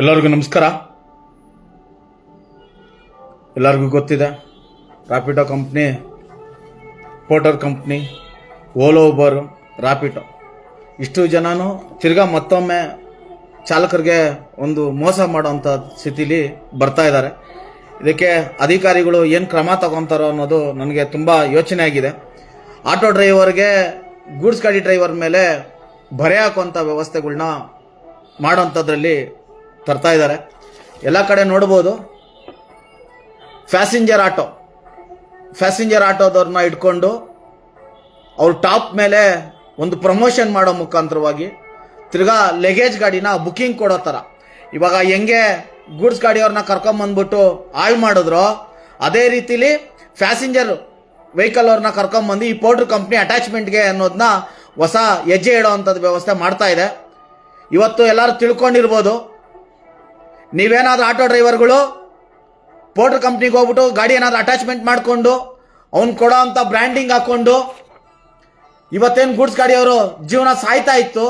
ಎಲ್ಲರಿಗೂ ನಮಸ್ಕಾರ. ಎಲ್ಲರಿಗೂ ಗೊತ್ತಿದೆ Rapido company Porter company Ola Uber Rapido ಇಷ್ಟು ಜನನು ತಿರ್ಗಾ ಮತ್ತೊಮ್ಮೆ ಚಾಲಕರಿಗೆ ಒಂದು ಮೋಸ ಮಾಡುವಂಥ ಸ್ಥಿತಿಲಿ ಬರ್ತಾ ಇದ್ದಾರೆ. ಇದಕ್ಕೆ ಅಧಿಕಾರಿಗಳು ಏನು ಕ್ರಮ ತಗೊತಾರೋ ಅನ್ನೋದು ನನಗೆ ತುಂಬ ಯೋಚನೆ ಆಗಿದೆ. ಆಟೋ ಡ್ರೈವರ್ಗೆ ಗೂಡ್ಸ್ ಗಾಡಿ ಡ್ರೈವರ್ ಮೇಲೆ ಬರೆ ಹಾಕುವಂಥ ವ್ಯವಸ್ಥೆಗಳನ್ನ ಮಾಡೋಂಥದ್ರಲ್ಲಿ ತರ್ತಾ ಇದ್ದಾರೆ. ಎಲ್ಲ ಕಡೆ ನೋಡ್ಬೋದು. ಪ್ಯಾಸೆಂಜರ್ ಆಟೋ ಪ್ಯಾಸೆಂಜರ್ ಆಟೋದವ್ರನ್ನ ಇಟ್ಕೊಂಡು ಅವ್ರ ಟಾಪ್ ಮೇಲೆ ಒಂದು ಪ್ರಮೋಷನ್ ಮಾಡೋ ಮುಖಾಂತರವಾಗಿ ತಿರ್ಗಾ ಲಗೇಜ್ ಗಾಡಿನ ಬುಕಿಂಗ್ ಕೊಡೋ ಥರ. ಇವಾಗ ಹೆಂಗೆ ಗೂಡ್ಸ್ ಗಾಡಿಯವ್ರನ್ನ ಕರ್ಕೊಂಬಂದ್ಬಿಟ್ಟು ಹಾಳು ಮಾಡಿದ್ರು, ಅದೇ ರೀತಿಲಿ ಪ್ಯಾಸೆಂಜರ್ ವೆಹಿಕಲ್ ಅವ್ರನ್ನ ಕರ್ಕೊಂಬಂದು ಈ ಪೌಡ್ರ್ ಕಂಪ್ನಿ ಅಟ್ಯಾಚ್ಮೆಂಟ್ಗೆ ಅನ್ನೋದನ್ನ ಹೊಸ ಹೆಜ್ಜೆ ಇಡೋ ಅಂಥದ್ದು ವ್ಯವಸ್ಥೆ ಮಾಡ್ತಾ ಇದೆ. ಇವತ್ತು ಎಲ್ಲರೂ ತಿಳ್ಕೊಂಡಿರ್ಬೋದು. ನೀವೇನಾದ್ರೂ ಆಟೋ ಡ್ರೈವರ್ಗಳು, ಪೋಟ್ರ್ ಕಂಪ್ನಿಗೆ ಹೋಗ್ಬಿಟ್ಟು ಗಾಡಿ ಏನಾದ್ರು ಅಟ್ಯಾಚ್ಮೆಂಟ್ ಮಾಡಿಕೊಂಡು, ಅವ್ನು ಕೊಡೋ ಅಂಥ ಬ್ರ್ಯಾಂಡಿಂಗ್ ಹಾಕೊಂಡು, ಇವತ್ತೇನು ಗೂಡ್ಸ್ ಗಾಡಿಯವರು ಜೀವನ ಸಾಯ್ತಾ ಇತ್ತು,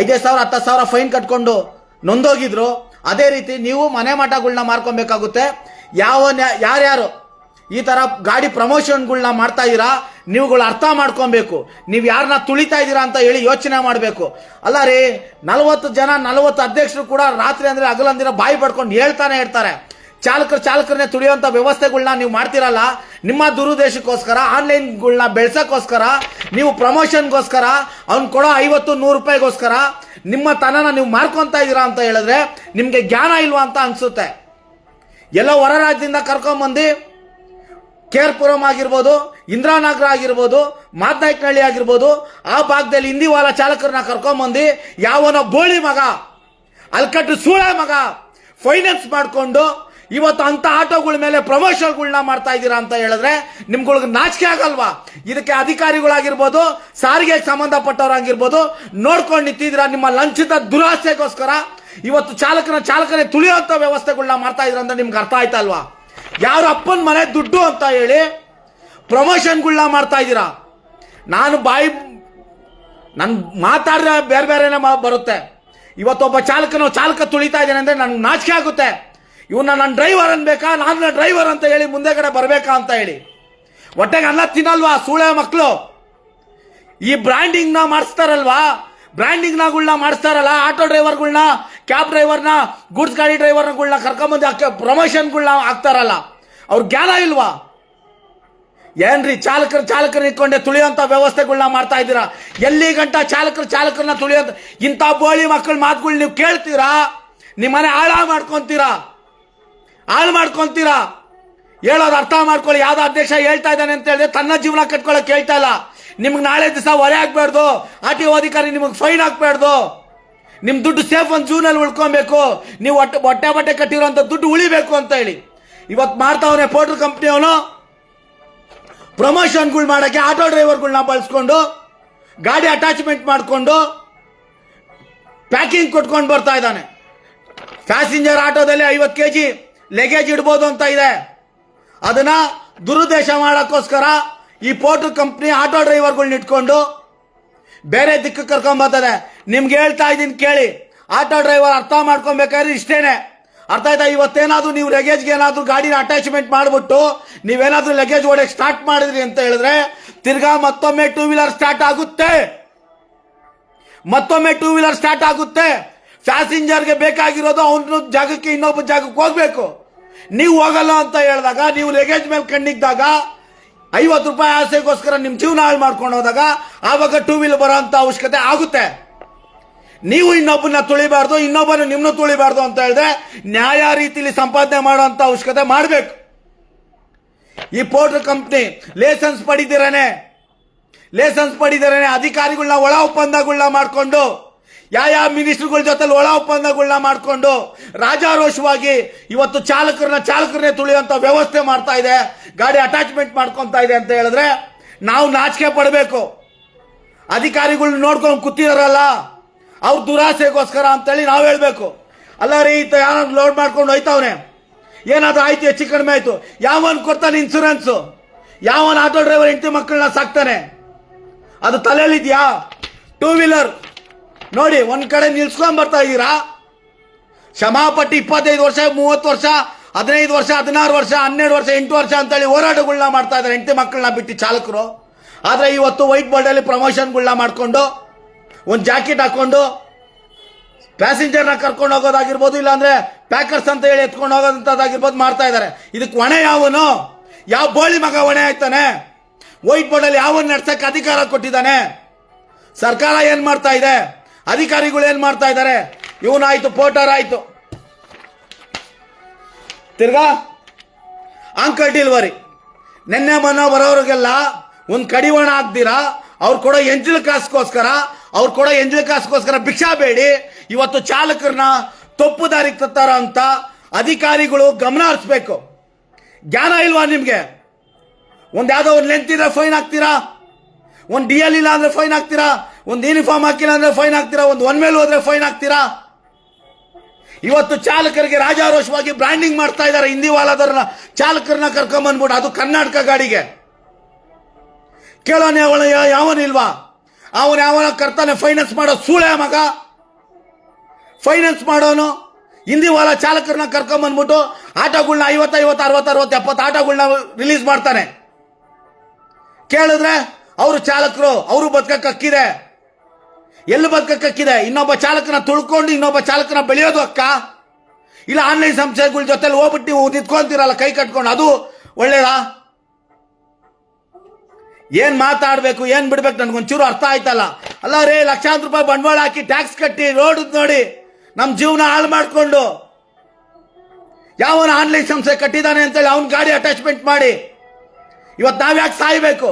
ಐದೈದು ಸಾವಿರ ಹತ್ತು ಸಾವಿರ ಫೈನ್ ಕಟ್ಕೊಂಡು ನೊಂದೋಗಿದ್ರು. ಅದೇ ರೀತಿ ನೀವು ಮನೆ ಮಠಗಳನ್ನ ಮಾರ್ಕೊಬೇಕಾಗುತ್ತೆ. ಯಾವ ಯಾರ್ಯಾರು ಈ ಥರ ಗಾಡಿ ಪ್ರಮೋಷನ್ಗಳನ್ನ ಮಾಡ್ತಾ ಇದ್ದೀರಾ ನೀವುಗಳು ಅರ್ಥ ಮಾಡ್ಕೊಬೇಕು. ನೀವು ಯಾರನ್ನ ತುಳಿತಾ ಇದ್ದೀರಾ ಅಂತ ಹೇಳಿ ಯೋಚನೆ ಮಾಡಬೇಕು. ಅಲ್ಲ ರೀ, ನಲವತ್ತು ಜನ, ನಲವತ್ತು ಅಧ್ಯಕ್ಷರು ಕೂಡ ರಾತ್ರಿ ಅಂದರೆ ಅಗಲಂದಿರ ಬಾಯಿ ಪಡ್ಕೊಂಡು ಹೇಳ್ತಾನೆ ಇರ್ತಾರೆ. ಚಾಲಕರು, ಚಾಲಕರನ್ನೇ ತುಳಿಯುವಂಥ ವ್ಯವಸ್ಥೆಗಳನ್ನ ನೀವು ಮಾಡ್ತಿರಲ್ಲ, ನಿಮ್ಮ ದುರುದ್ದೇಶಕ್ಕೋಸ್ಕರ ಆನ್ಲೈನ್ಗಳನ್ನ ಬೆಳ್ಸೋಕ್ಕೋಸ್ಕರ, ನೀವು ಪ್ರಮೋಷನ್ಗೋಸ್ಕರ, ಅವ್ನು ಕೊಡೋ ಐವತ್ತು, ನೂರು ರೂಪಾಯಿಗೋಸ್ಕರ ನಿಮ್ಮ ತನನ ನೀವು ಮಾರ್ಕೊತಾ ಇದ್ದೀರಾ ಅಂತ ಹೇಳಿದ್ರೆ ನಿಮಗೆ ಜ್ಞಾನ ಇಲ್ವಾ ಅಂತ ಅನಿಸುತ್ತೆ. ಎಲ್ಲ ಹೊರ ರಾಜ್ಯದಿಂದ ಕರ್ಕೊಂಬಂದು ಕೇರ್ಪುರಂ ಆಗಿರ್ಬೋದು, ಇಂದ್ರಾನಗರ ಆಗಿರ್ಬೋದು, ಮಾದನಾಯ್ಕನಹಳ್ಳಿ ಆಗಿರ್ಬೋದು, ಆ ಭಾಗದಲ್ಲಿ ಹಿಂದಿವಾಲ ಚಾಲಕರನ್ನ ಕರ್ಕೊಂಬಂದು ಯಾವನೋ ಗೋಳಿ ಮಗ, ಅಲ್ಕಟ್ಟು ಸೂಳೆ ಮಗ ಫೈನಾನ್ಸ್ ಮಾಡಿಕೊಂಡು ಇವತ್ತು ಅಂತ ಆಟೋಗಳ ಮೇಲೆ ಪ್ರಮೋಷನ್ಗಳನ್ನ ಮಾಡ್ತಾ ಇದ್ದೀರಾ ಅಂತ ಹೇಳಿದ್ರೆ ನಿಮ್ಗಳಿಗೆ ನಾಚಿಕೆ ಆಗಲ್ವಾ? ಇದಕ್ಕೆ ಅಧಿಕಾರಿಗಳಾಗಿರ್ಬೋದು ಸಾರಿಗೆಗೆ ಸಂಬಂಧಪಟ್ಟವರಾಗಿರ್ಬೋದು ನೋಡ್ಕೊಂಡು ನಿಂತಿದ್ದೀರಾ ನಿಮ್ಮ ಲಂಚಿತ ದುರಾಸೆಗೋಸ್ಕರ? ಇವತ್ತು ಚಾಲಕನ ಚಾಲಕನೇ ತುಳಿಯುವಂಥ ವ್ಯವಸ್ಥೆಗಳನ್ನ ಮಾಡ್ತಾ ಇದ್ರ ಅಂತ ನಿಮ್ಗೆ ಅರ್ಥ ಆಯ್ತಾ ಅಲ್ವಾ? ಯಾರು ಅಪ್ಪನ ಮನೆ ದುಡ್ಡು ಅಂತ ಹೇಳಿ ಪ್ರಮೋಷನ್ಗಳನ್ನ ಮಾಡ್ತಾ ಇದ್ದೀರಾ? ನಾನು ಬಾಯಿ ನನ್ನ ಮಾತಾಡಿದ್ರೆ ಬೇರೆ ಬೇರೆನೇ ಬರುತ್ತೆ. ಇವತ್ತೊಬ್ಬ ಚಾಲಕನ ಚಾಲಕ ತುಳಿತಾ ಇದ್ದಾನೆ ಅಂದರೆ ನನಗೆ ನಾಚಿಕೆ ಆಗುತ್ತೆ. ಇವನ್ನ ನನ್ನ ಡ್ರೈವರ್ ಅನ್ಬೇಕಾ? ನಾನು ಡ್ರೈವರ್ ಅಂತ ಹೇಳಿ ಮುಂದೆ ಕಡೆ ಬರಬೇಕಾ ಅಂತ ಹೇಳಿ. ಹೊಟ್ಟೆಗೆ ಅನ್ನ ತಿನ್ನಲ್ವಾ ಸೂಳೆ ಮಕ್ಕಳು ಈ ಬ್ರ್ಯಾಂಡಿಂಗ್ನ ಮಾಡಿಸ್ತಾರಲ್ವಾ? ಬ್ರ್ಯಾಂಡಿಂಗ್ನಗಳನ್ನ ಮಾಡಿಸ್ತಾರಲ್ಲ ಆಟೋ ಡ್ರೈವರ್ಗಳ್ನ ಕ್ಯಾಬ್ ಡ್ರೈವರ್ನ ಗೂಡ್ಸ್ ಗಾಡಿ ಡ್ರೈವರ್ಗಳನ್ನ ಕರ್ಕೊಂಬಂದು ಪ್ರಮೋಷನ್ಗಳನ್ನ ಹಾಕ್ತಾರಲ್ಲ, ಅವ್ರ ಜ್ಞಾನ ಇಲ್ವಾ? ಏನ್ರಿ, ಚಾಲಕರು ಚಾಲಕರು ಇಟ್ಕೊಂಡೆ ತುಳಿಯೋಂಥ ವ್ಯವಸ್ಥೆಗಳನ್ನ ಮಾಡ್ತಾ ಇದ್ದೀರಾ? ಎಲ್ಲಿ ಗಂಟ ಚಾಲಕರು ಚಾಲಕರನ್ನ ತುಳಿಯೋದು? ಇಂಥ ಬೋಳಿ ಮಕ್ಕಳ ಮಾತುಗಳು ನೀವು ಕೇಳ್ತೀರಾ? ನಿಮ್ಮ ಮನೆ ಹಾಳ ಮಾಡ್ಕೊಂತೀರಾ? ಹಾಳು ಮಾಡ್ಕೊಂತೀರಾ? ಹೇಳೋದು ಅರ್ಥ ಮಾಡ್ಕೊಳ್ಳಿ, ಯಾವ್ದು ಅಧ್ಯಕ್ಷ ಹೇಳ್ತಾ ಇದ್ದಾನೆ ಅಂತ ಹೇಳಿದ್ರೆ ತನ್ನ ಜೀವನ ಕಟ್ಕೊಳ್ಳೋಕೆ ಹೇಳ್ತಾ ಇಲ್ಲ. ನಿಮ್ಗೆ ನಾಳೆ ದಿವಸ ಹೊರೆ ಹಾಕ್ಬಾರ್ದು ಆರ್ ಟಿ ಒ ಅಧಿಕಾರಿ ನಿಮಗೆ ಫೈನ್ ಹಾಕ್ಬಾರ್ದು. ನಿಮ್ ದುಡ್ಡು ಸೇಫ್ ಒಂದು ಜೂನಲ್ಲಿ ಉಳ್ಕೊಬೇಕು. ನೀವು ಹೊಟ್ಟೆ ಹೊಟ್ಟೆ ಬಟ್ಟೆ ಕಟ್ಟಿರೋಂಥ ದುಡ್ಡು ಉಳಿಬೇಕು ಅಂತ ಹೇಳಿ. ಇವತ್ತು ಮಾಡ್ತಾವನೆ ಪೋರ್ಟರ್ ಕಂಪ್ನಿಯವನು ಪ್ರಮೋಷನ್ಗಳು ಮಾಡೋಕ್ಕೆ ಆಟೋ ಡ್ರೈವರ್ಗಳನ್ನ ಬಳಸ್ಕೊಂಡು, ಗಾಡಿ ಅಟ್ಯಾಚ್ಮೆಂಟ್ ಮಾಡಿಕೊಂಡು ಪ್ಯಾಕಿಂಗ್ ಕೊಟ್ಕೊಂಡು ಬರ್ತಾ ಇದ್ದಾನೆ. ಪ್ಯಾಸೆಂಜರ್ ಆಟೋದಲ್ಲಿ ಐವತ್ತು ಕೆ ಜಿ ಲಗೇಜ್ ಇಡ್ಬೋದು ಅಂತ ಇದೆ. ಅದನ್ನ ದುರುದ್ದೇಶ ಮಾಡೋಕ್ಕೋಸ್ಕರ ಈ ಪೋಟ್ರ್ ಕಂಪ್ನಿ ಆಟೋ ಡ್ರೈವರ್ಗಳ್ನ ಇಟ್ಕೊಂಡು ಬೇರೆ ದಿಕ್ಕ ಕರ್ಕೊಂಡ್ ಬರ್ತದೆ. ನಿಮ್ಗೆ ಹೇಳ್ತಾ ಇದ್ದೀನಿ ಕೇಳಿ. ಆಟೋ ಡ್ರೈವರ್ ಅರ್ಥ ಮಾಡ್ಕೊಬೇಕಾದ್ರೆ ಇಷ್ಟೇನೆ. ಅರ್ಥ ಆಯ್ತಾ? ಇವತ್ತೇನಾದ್ರೂ ನೀವು ಲಗೇಜ್ಗೆ ಏನಾದರೂ ಗಾಡಿನ ಅಟ್ಯಾಚ್ಮೆಂಟ್ ಮಾಡ್ಬಿಟ್ಟು ನೀವೇನಾದ್ರೂ ಲಗೇಜ್ ಓಡಕ್ಕೆ ಸ್ಟಾರ್ಟ್ ಮಾಡಿದ್ರಿ ಅಂತ ಹೇಳಿದ್ರೆ ತಿರ್ಗಾ ಮತ್ತೊಮ್ಮೆ ಟೂ ವೀಲರ್ ಸ್ಟಾರ್ಟ್ ಆಗುತ್ತೆ. ಮತ್ತೊಮ್ಮೆ ಟೂ ವೀಲರ್ ಸ್ಟಾರ್ಟ್ ಆಗುತ್ತೆ. ಪ್ಯಾಸೆಂಜರ್ಗೆ ಬೇಕಾಗಿರೋದು ಅವನ ಜಾಗಕ್ಕೆ ಇನ್ನೊಬ್ಬ ಜಾಗಕ್ಕೆ ಹೋಗ್ಬೇಕು. ನೀವು ಹೋಗಲ್ಲ ಅಂತ ಹೇಳಿದಾಗ, ನೀವು ಲಗೇಜ್ ಮೇಲೆ ಕಣ್ಣಿದ್ದಾಗ ಐವತ್ತು ರೂಪಾಯಿ ಆಸೆಗೋಸ್ಕರ ನಿಮ್ಮ ಜೀವನ ಹಾಳು ಮಾಡ್ಕೊಂಡು ಹೋದಾಗ ಆವಾಗ ಟೂ ವೀಲ್ ಬರೋ ಅಂತ ಅವಶ್ಯಕತೆ ಆಗುತ್ತೆ. ನೀವು ಇನ್ನೊಬ್ಬನ ತುಳಿಬಾರ್ದು, ಇನ್ನೊಬ್ಬನ ನಿಮ್ಮನ್ನು ತುಳಿಬಾರ್ದು ಅಂತ ಹೇಳಿದ್ರೆ ನ್ಯಾಯ ರೀತಿಲಿ ಸಂಪಾದನೆ ಮಾಡುವಂತ ಅವಶ್ಯಕತೆ ಮಾಡಬೇಕು. ಈ ಪೋರ್ಟರ್ ಕಂಪ್ನಿ ಲೈಸೆನ್ಸ್ ಪಡಿದಿರನೆ. ಲೈಸೆನ್ಸ್ ಪಡಿದಿರನೆ ಅಧಿಕಾರಿಗಳನ್ನ ಒಳ ಒಪ್ಪಂದಗಳನ್ನ ಮಾಡಿಕೊಂಡು ಯಾವ ಯಾವ ಮಿನಿಸ್ಟರ್ಗಳ ಜೊತೆ ಒಳ ಒಪ್ಪಂದಗಳನ್ನ ಮಾಡಿಕೊಂಡು ರಾಜಾರೋಷವಾಗಿ ಇವತ್ತು ಚಾಲಕರನ್ನ ಚಾಲಕರನ್ನೇ ತುಳಿಯುವಂಥ ವ್ಯವಸ್ಥೆ ಮಾಡ್ತಾ ಇದೆ, ಗಾಡಿ ಅಟ್ಯಾಚ್ಮೆಂಟ್ ಮಾಡ್ಕೊತಾ ಇದೆ ಅಂತ ಹೇಳಿದ್ರೆ ನಾವು ನಾಚಿಕೆ ಪಡಬೇಕು. ಅಧಿಕಾರಿಗಳನ್ನ ನೋಡ್ಕೊಂಡು ಕೂತಿದಾರಲ್ಲ, ಅವ್ರ ದುರಾಸೆಗೋಸ್ಕರ ಅಂತೇಳಿ ನಾವು ಹೇಳಬೇಕು. ಅಲ್ಲ ರೀ, ಈತ ಯಾರು ಲೋಡ್ ಮಾಡ್ಕೊಂಡು ಹೋಯ್ತಾವ್ನೆ? ಏನಾದರೂ ಆಯ್ತು, ಹೆಚ್ಚು ಕಡಿಮೆ ಆಯಿತು? ಯಾವನ್ ಕೊಡ್ತಾನೆ ಇನ್ಸೂರೆನ್ಸು ಯಾವನ್ ಆಟೋ ಡ್ರೈವರ್ ಹೆಂಡತಿ ಮಕ್ಕಳನ್ನ ಸಾಕ್ತಾನೆ? ಅದು ತಲೆಯಲ್ಲಿದೆಯಾ? ಟೂ ವೀಲರ್ ನೋಡಿ, ಒಂದ್ ಕಡೆ ನಿಲ್ಸ್ಕೊಂಡ್ ಬರ್ತಾ ಇದ್ದೀರಾ ಕ್ಷಮಾಪಟ್ಟಿ ಇಪ್ಪತ್ತೈದು ವರ್ಷ, ಮೂವತ್ತು ವರ್ಷ, ಹದಿನೈದು ವರ್ಷ, ಹದಿನಾರು ವರ್ಷ, ಹನ್ನೆರಡು ವರ್ಷ, ಎಂಟು ವರ್ಷ ಅಂತೇಳಿ ಹೋರಾಟಗಳನ್ನ ಮಾಡ್ತಾ ಇದ್ದಾರೆ ಹೆಂಡತಿ ಮಕ್ಕಳನ್ನ ಬಿಟ್ಟು ಚಾಲಕರು. ಆದರೆ ಇವತ್ತು ವೈಟ್ ಬೋರ್ಡಲ್ಲಿ ಪ್ರಮೋಷನ್ಗಳನ್ನ ಮಾಡಿಕೊಂಡು, ಒಂದು ಜಾಕೆಟ್ ಹಾಕೊಂಡು ಪ್ಯಾಸೆಂಜರ್ನ ಕರ್ಕೊಂಡು ಹೋಗೋದಾಗಿರ್ಬೋದು, ಇಲ್ಲಾಂದ್ರೆ ಪ್ಯಾಕರ್ಸ್ ಅಂತ ಹೇಳಿ ಎತ್ಕೊಂಡು ಹೋಗೋದಂಥದ್ದಾಗಿರ್ಬೋದು ಮಾಡ್ತಾ ಇದ್ದಾರೆ. ಇದಕ್ಕೆ ಹೊಣೆ ಯಾವನು? ಯಾವ ಬೋಳಿ ಮಗ ಹೊಣೆ ಆಯ್ತಾನೆ? ವೈಟ್ ಬೋರ್ಡಲ್ಲಿ ಯಾವನ್ ನಡ್ಸಕ್ಕೆ ಅಧಿಕಾರ ಕೊಟ್ಟಿದ್ದಾನೆ? ಸರ್ಕಾರ ಏನ್ ಮಾಡ್ತಾ ಇದೆ? ಅಧಿಕಾರಿಗಳು ಏನು ಮಾಡ್ತಾ ಇದ್ದಾರೆ? ಇವನಾಯ್ತು, ಪೋಟರ್ ಆಯ್ತು. ತಿರ್ಗಾ ಅಂಕಲ್ ಡಿಲ್ವರಿ ನಿನ್ನೆ ಮೊನ್ನೆ ಬರೋರಿಗೆಲ್ಲ ಒಂದು ಕಡಿವಾಣ ಹಾಕ್ದಿರಾ? ಅವ್ರು ಕೂಡ ಎಂಜಲ್ ಕಾಸ್ಗೋಸ್ಕರ, ಅವ್ರು ಕೊಡೋ ಎಂಜಲ್ ಕಾಸ್ಗೋಸ್ಕರ ಭಿಕ್ಷಾ ಬೇಡಿ. ಇವತ್ತು ಚಾಲಕರನ್ನ ತಪ್ಪು ದಾರಿಗೆ ತತ್ತಾರ ಅಂತ ಅಧಿಕಾರಿಗಳು ಗಮನ ಹರಿಸ್ಬೇಕು. ಜ್ಞಾನ ಇಲ್ವಾ ನಿಮಗೆ? ಒಂದು ಯಾವುದೋ ಒಂದು ಲೆಂತ್ ಫೈನ್ ಹಾಕ್ತೀರಾ? ಒಂದು ಡಿ ಎಲ್ ಇಲ್ಲ ಅಂದರೆ ಫೈನ್ ಹಾಕ್ತೀರಾ? ಒಂದು ಯೂನಿಫಾರ್ಮ್ ಹಾಕಿಲ್ಲ ಅಂದ್ರೆ ಫೈನ್ ಹಾಕ್ತೀರಾ ಒಂದು ಒನ್ ಮೇಲೆ ಹೋದ್ರೆ ಫೈನ್ ಹಾಕ್ತೀರಾ ಇವತ್ತು ಚಾಲಕರಿಗೆ ರಾಜಾರೋಷವಾಗಿ ಬ್ರ್ಯಾಂಡಿಂಗ್ ಮಾಡ್ತಾ ಇದ್ದಾರೆ ಹಿಂದಿ ವಾಲಾದವ್ರನ್ನ ಚಾಲಕರನ್ನ ಕರ್ಕೊಂಬಂದ್ಬಿಟ್ಟು ಅದು ಕರ್ನಾಟಕ ಗಾಡಿಗೆ. ಕೇಳೋನೆ ಅವಳ ಯಾವನಿಲ್ವಾ ಅವನು ಯಾವನ ಕರ್ತಾನೆ ಫೈನಾನ್ಸ್ ಮಾಡೋ ಸೂಳೆ ಮಗ. ಫೈನಾನ್ಸ್ ಮಾಡೋನು. ಹಿಂದಿ ವಾಲ ಚಾಲಕರನ್ನ ಕರ್ಕೊಂಬಂದ್ಬಿಟ್ಟು ಆಟೋಗಳನ್ನ ಐವತ್ತು ಐವತ್ತು ಅರವತ್ತು ಅರವತ್ತು ಎಪ್ಪತ್ತು ಆಟೋಗಳನ್ನ ರಿಲೀಸ್ ಮಾಡ್ತಾನೆ. ಕೇಳಿದ್ರೆ, ಅವರು ಚಾಲಕರು, ಅವರು ಬದುಕಕ್ಕಿದೆ ಎಲ್ಲಿ ಬದುಕಕ್ಕಿದೆ ಇನ್ನೊಬ್ಬ ಚಾಲಕನ ತುಳ್ಕೊಂಡು ಇನ್ನೊಬ್ಬ ಚಾಲಕನ ಬೆಳೆಯೋದು ಅಕ್ಕ? ಇಲ್ಲ, ಆನ್ಲೈನ್ ಸಂಸ್ಥೆಗಳ ಜೊತೆಲಿ ಹೋಗ್ಬಿಟ್ಟು ನೀವು ನಿಂತ್ಕೊಂತೀರಲ್ಲ, ಕೈ ಕಟ್ಕೊಂಡು, ಅದು ಒಳ್ಳೇದಾ? ಏನ್ ಮಾತಾಡ್ಬೇಕು, ಏನ್ ಬಿಡ್ಬೇಕು, ನನ್ಗೊಂಚೂರು ಅರ್ಥ ಆಯ್ತಲ್ಲ. ಅಲ್ಲ, ರೇ, ಲಕ್ಷಾಂತರ ರೂಪಾಯಿ ಬಂಡವಾಳ ಹಾಕಿ ಟ್ಯಾಕ್ಸ್ ಕಟ್ಟಿ ರೋಡ್ ನೋಡಿ, ನಮ್ ಜೀವನ ಹಾಳು ಮಾಡಿಕೊಂಡು. ಯಾವನ ಆನ್ಲೈನ್ ಸಂಸ್ಥೆ ಕಟ್ಟಿದ್ದಾನೆ ಅಂತೇಳಿ ಅವನ ಗಾಡಿ ಅಟ್ಯಾಚ್ಮೆಂಟ್ ಮಾಡಿ. ಇವತ್ತು ನಾವ್ಯಾಕೆ ಸಾಯ್ಬೇಕು?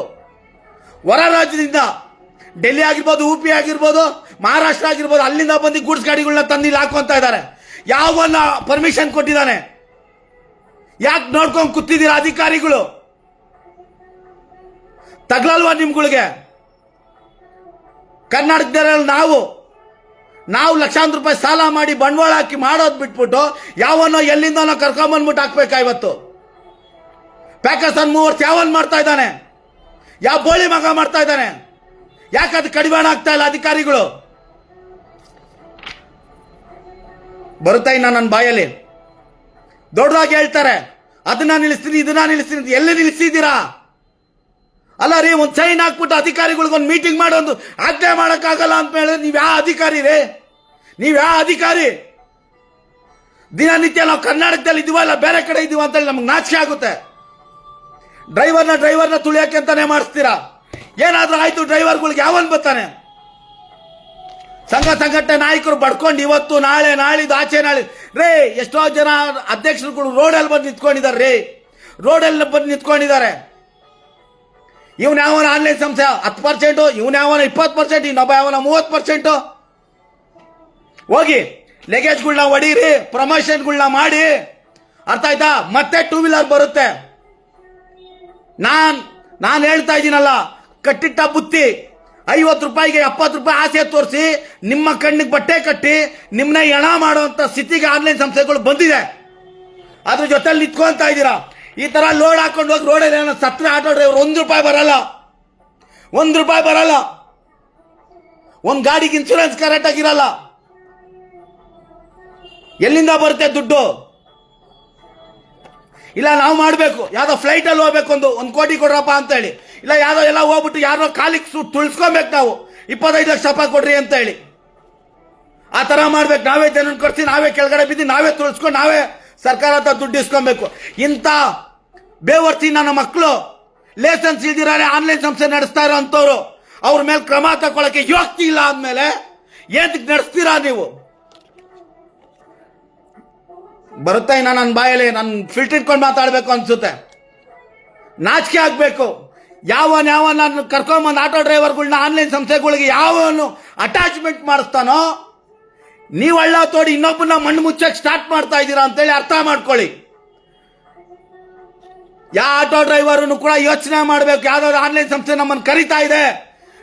ಹೊರ ರಾಜ್ಯದಿಂದ ಡೆಲ್ಲಿ ಆಗಿರ್ಬೋದು ಯು ಪಿ ಆಗಿರ್ಬೋದು, ಮಹಾರಾಷ್ಟ್ರ ಆಗಿರ್ಬೋದು, ಅಲ್ಲಿಂದ ಬಂದು ಗೂಡ್ಸ್ ಗಾಡಿಗಳನ್ನ ತಂದು ಇಲ್ಲಿ ಹಾಕೊಂತ ಇದ್ದಾರೆ ಯಾವನ್ನ ಪರ್ಮಿಷನ್ ಕೊಟ್ಟಿದ್ದಾನೆ? ಯಾಕೆ ನೋಡ್ಕೊಂಡು ಕೂತಿದ್ದೀರಾ ಅಧಿಕಾರಿಗಳು? ತಗ್ಲಲ್ವಾ ನಿಮ್ಗಳಿಗೆ? ಕರ್ನಾಟಕದಲ್ಲಿ ನಾವು ನಾವು ಲಕ್ಷಾಂತರ ರೂಪಾಯಿ ಸಾಲ ಮಾಡಿ ಬಂಡವಾಳ ಹಾಕಿ ಮಾಡೋದು ಬಿಟ್ಬಿಟ್ಟು ಯಾವನ್ನೋ ಎಲ್ಲಿಂದನೋ ಕರ್ಕೊಂಬಂದ್ಬಿಟ್ಟು ಹಾಕ್ಬೇಕಾ ಇವತ್ತು? ಪ್ಯಾಕಸ್ ಅನ್ ಮೂವರ್ಸ್ ಯಾವನ್ ಮಾಡ್ತಾ ಇದ್ದಾನೆ? ಯಾವ ಬೋಳಿ ಮಗ ಮಾಡ್ತಾ ಇದ್ದಾನೆ? ಯಾಕೆ ಅದು ಕಡಿವಾಣ ಆಗ್ತಾ ಇಲ್ಲ ಅಧಿಕಾರಿಗಳು? ಬರುತ್ತಾ ಇನ್ನ ನನ್ನ ಬಾಯಲ್ಲಿ? ದೊಡ್ಡದಾಗಿ ಹೇಳ್ತಾರೆ, ಅದನ್ನ ನಿಲ್ಲಿಸ್ತೀನಿ, ಇದನ್ನ ನಿಲ್ಲಿಸ್ತೀನಿ ಎಲ್ಲಿ ನಿಲ್ಲಿಸಿದ್ದೀರಾ? ಅಲ್ಲ ರೀ, ಒಂದು ಸೈನ್ ಹಾಕ್ಬಿಟ್ಟು ಅಧಿಕಾರಿಗಳಿಗೊಂದು ಮೀಟಿಂಗ್ ಮಾಡೋದು ಆಜ್ಞೆ ಮಾಡೋಕ್ಕಾಗಲ್ಲ ಅಂತ ಹೇಳಿದ್ರೆ ನೀವು ಯಾವ ಅಧಿಕಾರಿ ರೀ? ನೀವು ಯಾವ ಅಧಿಕಾರಿ? ದಿನನಿತ್ಯ ನಾವು ಕರ್ನಾಟಕದಲ್ಲಿ ಇದೀವ ಇಲ್ಲ ಬೇರೆ ಕಡೆ ಇದೀವ ಅಂತೇಳಿ ನಮ್ಗೆ ನಾಚಿಕೆ ಆಗುತ್ತೆ. ಡ್ರೈವರ್ನ ಡ್ರೈವರ್ನ ತುಳಿಯಕ್ಕೆ ಅಂತಾನೆ ಮಾಡಿಸ್ತೀರಾ? ಏನಾದ್ರೂ ಆಯ್ತು ಡ್ರೈವರ್ಗಳಿಗೆ ಯಾವನ್ ಬರ್ತಾನೆ? ಸಂಘ ಸಂಘಟನೆ ನಾಯಕರು ಬಡ್ಕೊಂಡು ಇವತ್ತು, ನಾಳೆ, ನಾಳಿದ್ದು, ಆಚೆ ನಾಳೆ. ರೇ, ಎಷ್ಟೋ ಜನ ಅಧ್ಯಕ್ಷರುಗಳು ರೋಡಲ್ಲಿ ಬಂದು ನಿಂತ್ಕೊಂಡಿದ್ದಾರೆ ರೇ. ರೋಡಲ್ಲಿ ಬಂದು ನಿಂತ್ಕೊಂಡಿದ್ದಾರೆ. ಇವನ್ ಯಾವನ ಆನ್ಲೈನ್ ಸಂಸ್ಥೆ? ಹತ್ತು ಪರ್ಸೆಂಟು, ಇವನ್ ಯಾವನ ಇಪ್ಪತ್ತು ಪರ್ಸೆಂಟ್, ಇನ್ನೊಬ್ಬ ಯಾವನ ಮೂವತ್ತು ಪರ್ಸೆಂಟು? ಹೋಗಿ ಲಗೇಜ್ಗಳನ್ನ ಹೊಡೀರಿ ಪ್ರಮೋಷನ್ಗಳನ್ನ ಮಾಡಿ. ಅರ್ಥ ಆಯ್ತಾ? ಮತ್ತೆ ಟೂ ವೀಲರ್ ಬರುತ್ತೆ. ನಾನ್, ನಾನು ಹೇಳ್ತಾ ಇದ್ದೀನಲ್ಲ ಕಟ್ಟಿಟ್ಟ ಬುತ್ತಿ. ಐವತ್ತು ರೂಪಾಯಿಗೆ ಎಪ್ಪತ್ತು ರೂಪಾಯಿ ಆಸೆ ತೋರಿಸಿ ನಿಮ್ಮ ಕಣ್ಣಿಗೆ ಬಟ್ಟೆ ಕಟ್ಟಿ ನಿಮ್ಮನ್ನ ಎಣ ಮಾಡುವಂತ ಸ್ಥಿತಿಗೆ ಆನ್ಲೈನ್ ಸಂಸ್ಥೆಗಳು ಬಂದಿದೆ. ಅದ್ರ ಜೊತೆಲಿ ನಿಂತ್ಕೊಂತ ಇದ್ದೀರಾ? ಈ ತರ ಲೋಡ್ ಹಾಕೊಂಡು ಹೋಗಿ ರೋಡಲ್ಲಿ ಏನೋ ಸತ್ರ ಆಟೋ ಡ್ರೈವರ್ ಒಂದು ರೂಪಾಯಿ ಬರಲ್ಲ. ಒಂದು ರೂಪಾಯಿ ಬರಲ್ಲ. ಒಂದು ಗಾಡಿಗೆ ಇನ್ಸೂರೆನ್ಸ್ ಕರೆಕ್ಟ್ ಆಗಿರಲ್ಲ ಎಲ್ಲಿಂದ ಬರುತ್ತೆ ದುಡ್ಡು? ಇಲ್ಲ, ನಾವು ಮಾಡಬೇಕು. ಯಾವುದೋ ಫ್ಲೈಟ್ ಅಲ್ಲಿ ಹೋಗ್ಬೇಕು ಒಂದು ಒಂದು ಕೋಟಿ ಕೊಡ್ರಪ್ಪ ಅಂತ ಹೇಳಿ ಇಲ್ಲ, ಯಾರೋ ಎಲ್ಲ ಹೋಗ್ಬಿಟ್ಟು ಯಾರೋ ಕಾಲಿಗೆ ಸು ತುಳಿಸ್ಕೊಬೇಕು ನಾವು. ಇಪ್ಪತ್ತೈದು ಲಕ್ಷ ರೂಪಾಯಿ ಕೊಡ್ರಿ ಅಂತ ಹೇಳಿ. ಆ ಥರ ಮಾಡ್ಬೇಕು. ನಾವೇ ಜನ ಕೊಡಿಸಿ ನಾವೇ ಕೆಳಗಡೆ ಬಿದ್ದು ನಾವೇ ತುಳಿಸ್ಕೊಂಡು ನಾವೇ ಸರ್ಕಾರ ಹತ್ರ ದುಡ್ಡು ಇಸ್ಕೊಬೇಕು. ಇಂಥ ಬೇವರ್ತಿ ನನ್ನ ಮಕ್ಕಳು ಲೈಸೆನ್ಸ್ ಇಲ್ದಿರಾರೆ ಆನ್ಲೈನ್ ಸಂಸ್ಥೆ ನಡೆಸ್ತಾ ಇರೋ ಅಂಥವ್ರು, ಅವ್ರ ಮೇಲೆ ಕ್ರಮ ತಗೊಳಕ್ಕೆ ಯೋಗ್ತಿ ಇಲ್ಲ ಅಂದಮೇಲೆ ಏನಕ್ಕೆ ನಡೆಸ್ತೀರಾ ನೀವು? ಬರುತ್ತಾ ಇನ್ನ ನನ್ನ ಬಾಯಲ್ಲಿ? ನಾನು ಫಿಲ್ಟರ್ ಇಟ್ಕೊಂಡು ಮಾತಾಡಬೇಕು ಅನ್ಸುತ್ತೆ. ನಾಚಿಕೆ ಆಗ್ಬೇಕು. ಯಾವನ್ ಯಾವ ನಾನು ಕರ್ಕೊಂಬಂದು ಆಟೋ ಡ್ರೈವರ್ಗಳನ್ನ ಆನ್ಲೈನ್ ಸಂಸ್ಥೆಗಳಿಗೆ ಯಾವನು ಅಟ್ಯಾಚ್ಮೆಂಟ್ ಮಾಡಿಸ್ತಾನೋ? ನೀವು ಹಳ್ಳ ತೋಡಿ ಇನ್ನೊಬ್ಬನ ಮಣ್ಣು ಮುಚ್ಚಕ್ಕೆ ಸ್ಟಾರ್ಟ್ ಮಾಡ್ತಾ ಇದ್ದೀರಾ ಅಂತೇಳಿ ಅರ್ಥ ಮಾಡ್ಕೊಳ್ಳಿ. ಯಾವ ಆಟೋ ಡ್ರೈವರನ್ನು ಕೂಡ ಯೋಚನೆ ಮಾಡಬೇಕು. ಯಾವ್ದಾದ್ರು ಆನ್ಲೈನ್ ಸಂಸ್ಥೆ ನಮ್ಮನ್ನು ಕರಿತಾ ಇದೆ.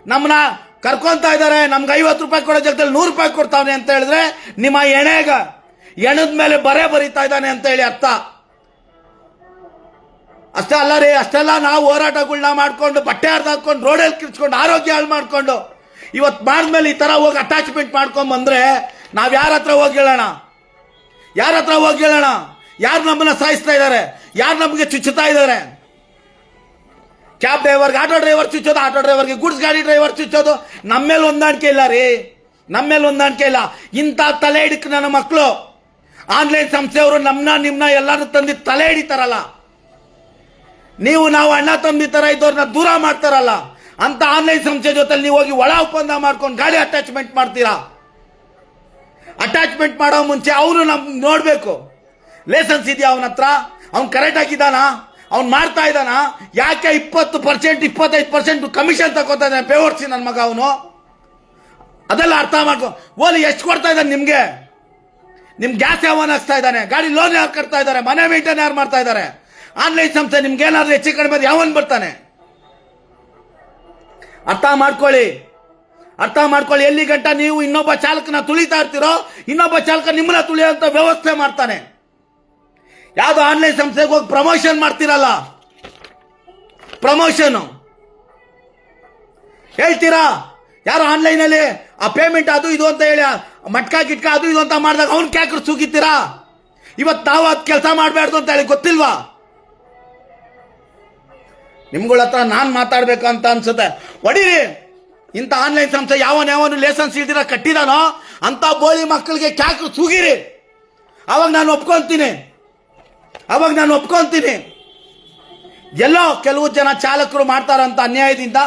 ನಮ್ಮನ್ನ ಕರ್ಕೊಂತ ಇದ್ದಾರೆ. ನಮ್ಗೆ ಐವತ್ತು ರೂಪಾಯಿ ಕೊಡೋ ಜಾಗದಲ್ಲಿ ನೂರು ರೂಪಾಯಿ ಕೊಡ್ತಾವನೆ ಅಂತ ಹೇಳಿದ್ರೆ ನಿಮ್ಮ ಎಣೆಗ ಎಣದ ಮೇಲೆ ಬರೇ ಬರೀತಾ ಇದ್ದಾನೆ ಅಂತ ಹೇಳಿ ಅರ್ಥ. ಅಷ್ಟೇ ಅಲ್ಲ ರೀ ಅಷ್ಟೆಲ್ಲ ನಾವು ಹೋರಾಟಗಳನ್ನ ಮಾಡ್ಕೊಂಡು, ಬಟ್ಟೆ ಹಾಕೊಂಡು ರೋಡಲ್ಲಿ ಕಿರ್ಚ್ಕೊಂಡು, ಆರೋಗ್ಯ ಹಾಳು ಮಾಡಿಕೊಂಡು ಇವತ್ತು ಮಾಡಿದ್ಮೇಲೆ ಈ ಥರ ಹೋಗಿ ಅಟ್ಯಾಚ್ಮೆಂಟ್ ಮಾಡ್ಕೊಂಬಂದ್ರೆ ನಾವು ಯಾರ ಹತ್ರ ಹೋಗಿ ಹೇಳೋಣ? ಯಾರ ಹತ್ರ ಹೋಗಿ ಹೇಳೋಣ? ಯಾರು ನಮ್ಮನ್ನ ಸಾಯಿಸ್ತಾ ಇದ್ದಾರೆ? ಯಾರು ನಮಗೆ ಚುಚ್ಚುತ್ತಾ ಇದ್ದಾರೆ? ಕ್ಯಾಬ್ ಡ್ರೈವರ್ಗೆ, ಆಟೋ ಡ್ರೈವರ್ ಚುಚ್ಚೋದು, ಆಟೋ ಡ್ರೈವರ್ಗೆ, ಗುಡ್ಸ್ ಗಾಡಿ ಡ್ರೈವರ್ ಚುಚ್ಚೋದು ನಮ್ಮ ಮೇಲೆ ಹೊಂದಾಣಿಕೆ ಇಲ್ಲ ರೀ. ನಮ್ಮ ಮೇಲೆ ಹೊಂದಾಣಿಕೆ ಇಲ್ಲ. ಇಂಥ ತಲೆ ಹಿಡಿಕ್ ನನ್ನ ಮಕ್ಕಳು ಆನ್ಲೈನ್ ಸಂಸ್ಥೆಯವರು ನಮ್ಮನ್ನ ನಿಮ್ಮನ್ನ ಎಲ್ಲರೂ ತಂದು ತಲೆ ಹಿಡಿತಾರಲ್ಲ. ನೀವು ನಾವು ಅಣ್ಣ ತಂದಿ ತರ ಇದ್ದವ್ರನ್ನ ದೂರ ಮಾಡ್ತಾರಲ್ಲ, ಅಂತ ಆನ್ಲೈನ್ ಸಂಸ್ಥೆ ಜೊತೆ ನೀವು ಹೋಗಿ ಒಳ ಒಪ್ಪಂದ ಮಾಡ್ಕೊಂಡು ಗಾಡಿ ಅಟ್ಯಾಚ್ಮೆಂಟ್ ಮಾಡ್ತೀರಾ? ಅಟ್ಯಾಚ್ಮೆಂಟ್ ಮಾಡೋ ಮುಂಚೆ ಅವನು ನಮ್ ನೋಡಬೇಕು. ಲೈಸೆನ್ಸ್ ಇದೆಯಾ ಅವನ ಹತ್ರ? ಅವ್ನು ಕರೆಕ್ಟ್ ಆಗಿದ್ದಾನ ಅವ್ನು ಮಾಡ್ತಾ ಇದ್ದಾನ? ಯಾಕೆ ಇಪ್ಪತ್ತು ಪರ್ಸೆಂಟ್ ಇಪ್ಪತ್ತೈದು ಪರ್ಸೆಂಟ್ ಕಮಿಷನ್ ತಗೋತಾ ಇದ್ದಾನೆ ಪೇವರ್ಸಿ ನನ್ನ ಮಗ ಅವನು? ಅದೆಲ್ಲ ಅರ್ಥ ಮಾಡ್ಕೊ ಓಲಿ, ಎಷ್ಟು ಕೊಡ್ತಾ ಇದ್ದಾನೆ ನಿಮ್ಗೆ? ನಿಮ್ ಗ್ಯಾಸ್ ಯಾವ ಹಾಕ್ತಾ ಇದ್ದಾನೆ? ಗಾಡಿ ಲೋನ್ ಯಾರು ಕಟ್ತಾ ಇದ್ದಾರೆ? ಮನೆ ಮೇಂಟೈನ್ ಯಾರು ಮಾಡ್ತಾ ಇದ್ದಾರೆ? ಆನ್ಲೈನ್ ಸಂಸ್ಥೆ, ನಿಮ್ಗೆ ಏನಾದ್ರೂ ಹೆಚ್ಚು ಕಡಿಮೆ ಯಾವನ್ ಬರ್ತಾನೆ? ಅರ್ಥ ಮಾಡ್ಕೊಳ್ಳಿ. ಅರ್ಥ ಮಾಡ್ಕೊಳ್ಳಿ, ಎಲ್ಲಿ ಗಂಟ ನೀವು ಇನ್ನೊಬ್ಬ ಚಾಲಕನ ತುಳಿತಾ ಇರ್ತೀರೋ, ಇನ್ನೊಬ್ಬ ಚಾಲಕ ನಿಮ್ಮನ್ನ ತುಳಿಯುವಂತ ವ್ಯವಸ್ಥೆ ಮಾಡ್ತಾನೆ. ಯಾವ್ದು ಆನ್ಲೈನ್ ಸಂಸ್ಥೆಗೆ ಹೋಗಿ ಪ್ರಮೋಷನ್ ಮಾಡ್ತೀರಲ್ಲ? ಪ್ರಮೋಷನ್. ಹೇಳ್ತೀರಾ? ಯಾರು ಆನ್ಲೈನ್ ಅಲ್ಲಿ ಆ ಪೇಮೆಂಟ್ ಅದು ಇದು ಅಂತ ಹೇಳಿ ಮಟ್ಕ ಗಿಟ್ಕ ಅದು ಇದು ಅಂತ ಮಾಡಿದಾಗ ಅವ್ನು ಕ್ಯಾಕ್ರು ಸುಗಿತೀರಾ ಇವತ್ತು ನಾವು ಅದು ಕೆಲಸ ಮಾಡಬಾರ್ದು ಅಂತ ಹೇಳಿ ಗೊತ್ತಿಲ್ವಾ? ನಿಮ್ಗಳ ಹತ್ರ ನಾನು ಮಾತಾಡ್ಬೇಕು ಅಂತ ಅನ್ಸುತ್ತೆ. ಹೊಡೀರಿ ಇಂಥ ಆನ್ಲೈನ್ ಸಂಸ್ಥೆ ಯಾವನ್ ಯಾವನು ಲೇಸನ್ಸ್ ಇಲ್ದಿರ ಕಟ್ಟಿದಾನೋ ಅಂತ ಬೋಳಿ ಮಕ್ಕಳಿಗೆ ಕ್ಯಾಕು ಸುಗಿರಿ ಅವಾಗ ನಾನು ಒಪ್ಕೊಂತೀನಿ. ಅವಾಗ ನಾನು ಒಪ್ಕೊಂತೀನಿ. ಎಲ್ಲೋ ಕೆಲವು ಜನ ಚಾಲಕರು ಮಾಡ್ತಾರಂತ ಅನ್ಯಾಯದಿಂದ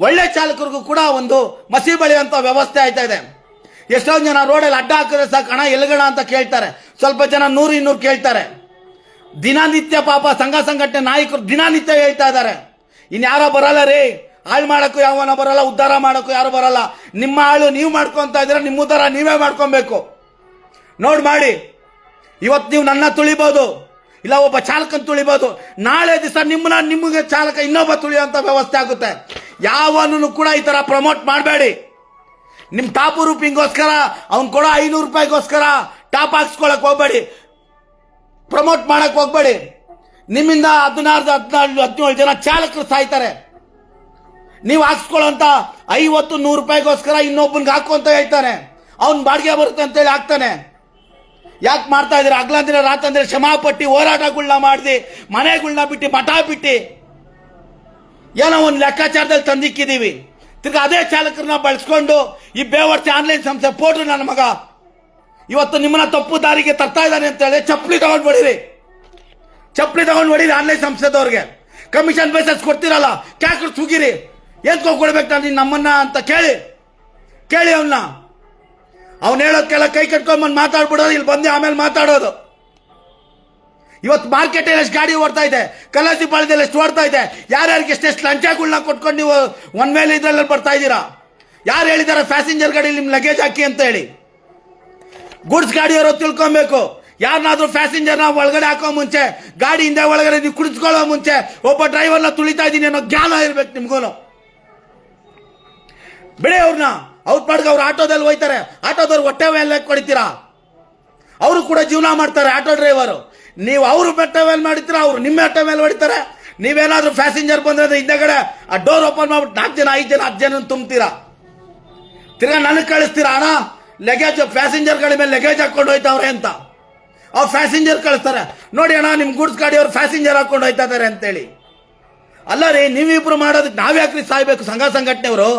ಒಳ್ಳೆ ಚಾಲಕರಿಗೂ ಕೂಡ ಒಂದು ಮಸಿ ಬಳಿಯುವಂತ ವ್ಯವಸ್ಥೆ ಆಯ್ತಾ ಇದೆ. ಎಷ್ಟೊಂದು ಜನ ರೋಡಲ್ಲಿ ಅಡ್ಡ ಹಾಕಿದ್ರೆ ಸಾಕು ಹಣ ಎಲ್ಗಣ ಅಂತ ಕೇಳ್ತಾರೆ. ಸ್ವಲ್ಪ ಜನ ನೂರು ಇನ್ನೂರು ಕೇಳ್ತಾರೆ. ದಿನನಿತ್ಯ ಪಾಪ ಸಂಘ ಸಂಘಟನೆ ನಾಯಕರು ದಿನನಿತ್ಯ ಹೇಳ್ತಾ ಇದ್ದಾರೆ. ಇನ್ಯಾರೋ ಬರಲ್ಲ ರೀ? ಹಾಳು ಮಾಡೋಕ್ಕೂ ಯಾವನ ಬರಲ್ಲ, ಉದ್ಧಾರ ಮಾಡೋಕ್ಕೂ ಯಾರು ಬರಲ್ಲ. ನಿಮ್ಮ ಹಾಳು ನೀವು ಮಾಡ್ಕೊಂತ ಇದ್ರೆ ನಿಮ್ಮ ಉದ್ಧಾರ ನೀವೇ ಮಾಡ್ಕೊಬೇಕು. ನೋಡ್ ಮಾಡಿ. ಇವತ್ತು ನೀವು ನನ್ನ ತುಳಿಬೋದು, ಇಲ್ಲ ಒಬ್ಬ ಚಾಲಕನ ತುಳಿಬೋದು. ನಾಳೆ ದಿವಸ ನಿಮ್ಮನ್ನ ನಿಮಗೆ ಚಾಲಕ ಇನ್ನೊಬ್ಬ ತುಳಿಯುವಂತ ವ್ಯವಸ್ಥೆ ಆಗುತ್ತೆ. ಯಾವನೂ ಕೂಡ ಈ ತರ ಪ್ರಮೋಟ್ ಮಾಡಬೇಡಿ. ನಿಮ್ಮ ಟಾಪ್ ರೂಪಿಂಗೋಸ್ಕರ ಅವ್ನು ಕೊಡೋ ಐನೂರು ರೂಪಾಯಿಗೋಸ್ಕರ ಟಾಪ್ ಹಾಕ್ಸ್ಕೊಳಕ್ ಹೋಗ್ಬೇಡಿ. ಪ್ರಮೋಟ್ ಮಾಡಕ್ ಹೋಗ್ಬೇಡಿ. ನಿಮ್ಮಿಂದ ಹದಿನಾರು ಹದಿನಾರು ಹದಿನೇಳು ಜನ ಚಾಲಕರು ಸಾಯ್ತಾರೆ. ನೀವು ಹಾಕ್ಸ್ಕೊಳ್ಳೋಂತ ಐವತ್ತು, ನೂರು ರೂಪಾಯಿಗೋಸ್ಕರ ಇನ್ನೊಬ್ಬನಿಗೆ ಹಾಕು ಅಂತ ಹೇಳ್ತಾನೆ ಅವ್ನ್ ಬಾಡಿಗೆ ಬರುತ್ತೆ ಅಂತೇಳಿ ಹಾಕ್ತಾನೆ. ಯಾಕೆ ಮಾಡ್ತಾ ಇದ್ದೀರಾ? ಹಗ್ಲಂದಿನ ರಾತಂದ್ರೆ ಕ್ಷಮಾಪಟ್ಟು ಹೋರಾಟಗಳನ್ನ ಮಾಡ್ದಿ ಮನೆಗಳನ್ನ ಬಿಟ್ಟು, ಮಠ ಬಿಟ್ಟು. ಏನೋ ಒಂದು ಲೆಕ್ಕಾಚಾರದಲ್ಲಿ ತಂದಿಕ್ಕಿದ್ದೀವಿ. ತಿರ್ಗಾ ಅದೇ ಚಾಲಕರನ್ನ ಬಳಸ್ಕೊಂಡು ಈ ಬೇವರ್ಸಿ ಆನ್ಲೈನ್ ಸಂಸ್ಥೆ ಪೋಟ್ರು ನನ್ನ ಮಗ ಇವತ್ತು ನಿಮ್ಮನ್ನ ತಪ್ಪು ದಾರಿಗೆ ತರ್ತಾ ಇದ್ದಾನೆ ಅಂತ ಹೇಳಿ ಚಪ್ಪಲಿ ತಗೊಂಡು ಹೊಡೀರಿ. ಚಪ್ಪಲಿ ತಗೊಂಡು ಹೊಡೀರಿ ಆನ್ಲೈನ್ ಸಂಸ್ಥೆದವ್ರಿಗೆ. ಕಮಿಷನ್ ಬೇಸಸ್ ಕೊಡ್ತೀರಲ್ಲ ಕ್ಯಾಕ್ರು ಸುಗಿರಿ ಎದ್ಕೋ ಕೊಡ್ಬೇಕು ನಾನು ನೀನ್ ನಮ್ಮನ್ನ ಅಂತ ಕೇಳಿ. ಕೇಳಿ ಅವನ್ನ ಅವ್ನು ಹೇಳೋದಕ್ಕೆಲ್ಲ ಕೈ ಕಟ್ಕೊಂಬಂದು ಮಾತಾಡ್ಬಿಡೋದು, ಇಲ್ಲಿ ಬಂದು ಆಮೇಲೆ ಮಾತಾಡೋದು. ಇವತ್ತು ಮಾರ್ಕೆಟ್ ಎಷ್ಟು ಗಾಡಿ ಓಡ್ತಾ ಇದೆ, ಕಲಾಸಿ ಪಾಳ್ಯದಲ್ಲಿ ಎಷ್ಟು ಓಡ್ತಾ ಇದೆ, ಯಾರ್ಯಾರಿಗೆ ಎಷ್ಟೆಷ್ಟು ಲಂಚಗಳನ್ನ ಕೊಟ್ಕೊಂಡು ನೀವು ಒನ್ ಮೇಲೆ ಇದ್ರಲ್ಲಿ ಬರ್ತಾ ಇದ್ದೀರಾ? ಯಾರು ಹೇಳಿದ್ದಾರೆ ಪ್ಯಾಸೆಂಜರ್ ಗಾಡಿ ನಿಮ್ಮ ಲಗೇಜ್ ಹಾಕಿ ಅಂತ ಹೇಳಿ? ಗುಡ್ಸ್ ಗಾಡಿಯವರು ತಿಳ್ಕೊಬೇಕು. ಯಾರನ್ನಾದ್ರೂ ಪ್ಯಾಸೆಂಜರ್ನ ಒಳಗಡೆ ಹಾಕೋ ಮುಂಚೆ, ಗಾಡಿ ಹಿಂದೆ ಒಳಗಡೆ ನೀವು ಕುಡಿಸ್ಕೊಳ್ಳೋ ಮುಂಚೆ, ಒಬ್ಬ ಡ್ರೈವರ್ನ ತುಳಿತಾ ಇದ್ದೀನಿ ಅನ್ನೋ ಜ್ಞಾನ ಇರ್ಬೇಕು ನಿಮ್ಗೂ ಬಿಡಿ ಅವ್ರನ್ನ ಅವ್ರ ಪಾಡ್ಗೆ ಅವ್ರು ಆಟೋದಲ್ಲಿ ಹೋಯ್ತಾರೆ. ಆಟೋದವ್ರು ಹೊಟ್ಟೆ ಮೇಲೆ ಕೊಡಿತೀರಾ ಅವರು ಕೂಡ ಜೀವನ ಮಾಡ್ತಾರೆ ಆಟೋ ಡ್ರೈವರು ನೀವು ಅವರು ಬೆಟ್ಟ ಮೇಲೆ ಮಾಡಿದ್ರೆ ಅವ್ರು ನಿಮ್ಮ ಬೆಟ್ಟ ಮೇಲೆ ಹೊಡಿತಾರೆ. ನೀವೇನಾದ್ರೂ ಪ್ಯಾಸೆಂಜರ್ ಬಂದ್ರೆ ಹಿಂದೆಗಡೆ ಆ ಡೋರ್ ಓಪನ್ ಮಾಡ್ಬಿಟ್ಟು ನಾಲ್ಕು ಜನ, ಐದು ಜನ, ಹತ್ತು ಜನ ತುಂಬ್ತೀರಾ? ತಿರ್ಗಾ ನನಗೆ ಕಳಿಸ್ತೀರಾ, ಅಣ್ಣ? ಲಗೇಜ್ ಪ್ಯಾಸೆಂಜರ್ಗಳ ಮೇಲೆ ಲಗೇಜ್ ಹಾಕೊಂಡು ಹೋಯ್ತವ್ರೆ ಅಂತ. ಅವ್ರು ಪ್ಯಾಸೆಂಜರ್ ಕಳಿಸ್ತಾರೆ, ನೋಡಿ ಅಣ್ಣ ನಿಮ್ಮ ಗುಡ್ಸ್ ಗಾಡಿಯವ್ರು ಪ್ಯಾಸೆಂಜರ್ ಹಾಕೊಂಡು ಹೋಯ್ತಾ ಇದಾರೆ ಅಂತೇಳಿ. ಅಲ್ಲ ರೀ, ನೀವಿಬ್ರು ಮಾಡೋದಕ್ಕೆ ನಾವ್ಯಾಕ್ರಿ ಸಾಯ್ಬೇಕು? ಸಂಘ ಸಂಘಟನೆಯವರು?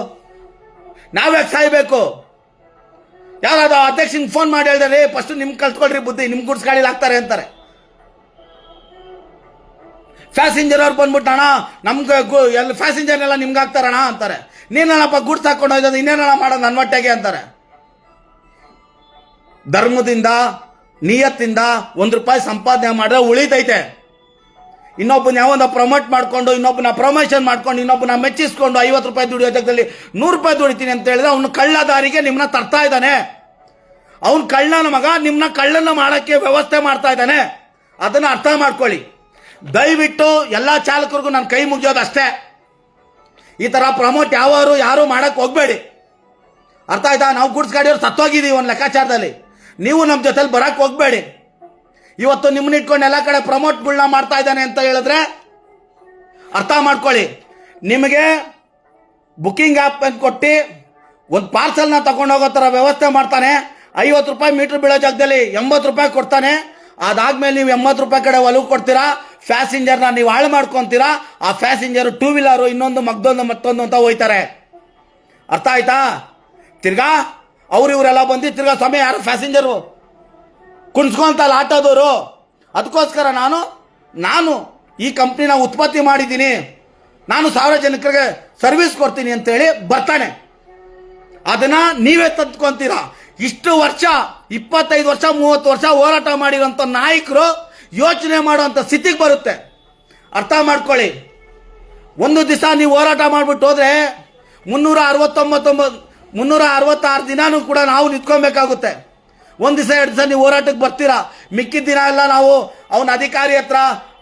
ನಾವ್ಯಾಕೆ ಸಾಯ್ಬೇಕು? ಯಾರಾದ ಅಧ್ಯಕ್ಷನ್ ಫೋನ್ ಮಾಡಿ ಹೇಳಿದ್ರೆ ಫಸ್ಟ್ ನಿಮ್ ಕಲ್ತ್ಕೊಳ್ರಿ ಬುದ್ಧಿ, ನಿಮ್ ಗುಡ್ಸ್ ಗಾಡಿಲಿ ಹಾಕ್ತಾರೆ ಅಂತಾರೆ. ಪ್ಯಾಸೆಂಜರ್ ಅವ್ರು ಬಂದ್ಬಿಟ್ಟು, ಅಣ್ಣ, ನಮ್ಗೆ ಪ್ಯಾಸೆಂಜರ್ ಎಲ್ಲ ನಿಮ್ಗೆ ಹಾಕ್ತಾರಣ ಅಂತಾರೆ. ನೀನಪ್ಪ ಗುಡ್ಸ್ ಹಾಕೊಂಡು ಹೋಯ್ತದ ಇನ್ನೇನಣ್ಣ ಮಾಡೋದು ನನ್ನ ಹೊಟ್ಟೆಗೆ? ಅಂತಾರೆ. ಧರ್ಮದಿಂದ, ನಿಯತ್ತಿಂದ ಒಂದು ರೂಪಾಯಿ ಸಂಪಾದನೆ ಮಾಡಿದ್ರೆ ಉಳಿತೈತೆ. ಇನ್ನೊಬ್ಬನ ಯಾವ ಪ್ರಮೋಟ್ ಮಾಡ್ಕೊಂಡು, ಇನ್ನೊಬ್ಬನ ಪ್ರಮೋಷನ್ ಮಾಡ್ಕೊಂಡು, ಇನ್ನೊಬ್ಬನ ಮೆಚ್ಚಿಸ್ಕೊಂಡು ಐವತ್ತು ರೂಪಾಯಿ ದುಡಿಯೋ ಜಾಗದಲ್ಲಿ ನೂರು ರೂಪಾಯಿ ದುಡಿತೀನಿ ಅಂತ ಹೇಳಿದ್ರೆ ಅವನು ಕಳ್ಳ ದಾರಿಗೆ ನಿಮ್ಮನ್ನ ತರ್ತಾ ಇದ್ದಾನೆ. ಅವನು ಕಳ್ಳನ ಮಗ ನಿಮ್ಮನ್ನ ಕಳ್ಳನ ಮಾಡಕ್ಕೆ ವ್ಯವಸ್ಥೆ ಮಾಡ್ತಾ ಇದ್ದಾನೆ. ಅದನ್ನ ಅರ್ಥ ಮಾಡ್ಕೊಳ್ಳಿ. ದಯವಿಟ್ಟು ಎಲ್ಲ ಚಾಲಕರಿಗೂ ನಾನು ಕೈ ಮುಗಿಯೋದು ಅಷ್ಟೇ. ಈ ತರ ಪ್ರಮೋಟ್ ಯಾವಾರು ಯಾರು ಮಾಡಕ್ ಹೋಗಬೇಡಿ. ಅರ್ಥ ಆಯ್ತಾ? ನಾವು ಗುಡ್ಸ್ ಗಾಡಿಯವ್ರು ಸತ್ತೋಗಿದೀವಿ ಒಂದು ಲೆಕ್ಕಾಚಾರದಲ್ಲಿ. ನೀವು ನಮ್ಮ ಜೊತೆಲಿ ಬರಕ್ಕೆ ಹೋಗ್ಬೇಡಿ. ಇವತ್ತು ನಿಮ್ಮನ್ನ ಇಟ್ಕೊಂಡು ಎಲ್ಲ ಕಡೆ ಪ್ರಮೋಟ್ಗಳನ್ನ ಮಾಡ್ತಾ ಇದ್ದಾನೆ ಅಂತ ಹೇಳಿದ್ರೆ ಅರ್ಥ ಮಾಡ್ಕೊಳ್ಳಿ. ನಿಮಗೆ ಬುಕಿಂಗ್ ಆ್ಯಪ್ ಅಂತ ಕೊಟ್ಟು ಒಂದು ಪಾರ್ಸಲ್ನ ತಗೊಂಡೋಗೋ ಥರ ವ್ಯವಸ್ಥೆ ಮಾಡ್ತಾನೆ. ಐವತ್ತು ರೂಪಾಯಿ ಮೀಟ್ರ್ ಬೀಳೋ ಜಾಗದಲ್ಲಿ ಎಂಬತ್ತು ರೂಪಾಯಿ ಕೊಡ್ತಾನೆ. ಅದಾದ್ಮೇಲೆ ನೀವು ಎಂಬತ್ತು ರೂಪಾಯಿ ಕಡೆ ಒಲವು ಕೊಡ್ತೀರಾ? ಪ್ಯಾಸೆಂಜರ್ನ ನೀವು ಹಾಳು ಮಾಡ್ಕೊತೀರಾ? ಆ ಪ್ಯಾಸೆಂಜರ್ ಟೂ ವೀಲರು ಇನ್ನೊಂದು, ಮಗ್ದೊಂದು, ಮತ್ತೊಂದು ಅಂತ ಹೋಯ್ತಾರೆ. ಅರ್ಥ ಆಯ್ತಾ? ತಿರ್ಗಾ ಅವ್ರು ಇವರೆಲ್ಲ ಬಂದು ತಿರ್ಗಾ ಸಮಯ ಯಾರು ಪ್ಯಾಸೆಂಜರು ಕುಣಿಸ್ಕೊಂತಲ್ಲ ಆಟೋದವರು? ಅದಕ್ಕೋಸ್ಕರ ನಾನು ನಾನು ಈ ಕಂಪ್ನಿನ ಉತ್ಪತ್ತಿ ಮಾಡಿದ್ದೀನಿ. ನಾನು ಸಾರ್ವಜನಿಕರಿಗೆ ಸರ್ವಿಸ್ ಕೊಡ್ತೀನಿ ಅಂತೇಳಿ ಬರ್ತಾನೆ. ಅದನ್ನ ನೀವೇ ತಂದ್ಕೊಂತೀರಾ? ಇಷ್ಟು ವರ್ಷ, ಇಪ್ಪತ್ತೈದು ವರ್ಷ, ಮೂವತ್ತು ವರ್ಷ ಹೋರಾಟ ಮಾಡಿರೋಂಥ ನಾಯಕರು ಯೋಚನೆ ಮಾಡುವಂಥ ಸ್ಥಿತಿಗೆ ಬರುತ್ತೆ. ಅರ್ಥ ಮಾಡ್ಕೊಳ್ಳಿ. ಒಂದು ದಿವಸ ನೀವು ಹೋರಾಟ ಮಾಡಿಬಿಟ್ಟು ಹೋದ್ರೆ ಮುನ್ನೂರ ಅರವತ್ತೊಂಬತ್ತೊಂಬತ್ತು ಮುನ್ನೂರ ಅರವತ್ತಾರು ದಿನಾನೂ ಕೂಡ ನಾವು ನಿಂತ್ಕೊಬೇಕಾಗುತ್ತೆ ಒಂದು ದಿವಸ ಎರಡು ದಿವಸ ನೀವು ಹೋರಾಟಕ್ಕೆ ಬರ್ತೀರಾ? ಮಿಕ್ಕಿದ ದಿನ ಎಲ್ಲ ನಾವು ಅವನ ಅಧಿಕಾರಿ ಹತ್ರ,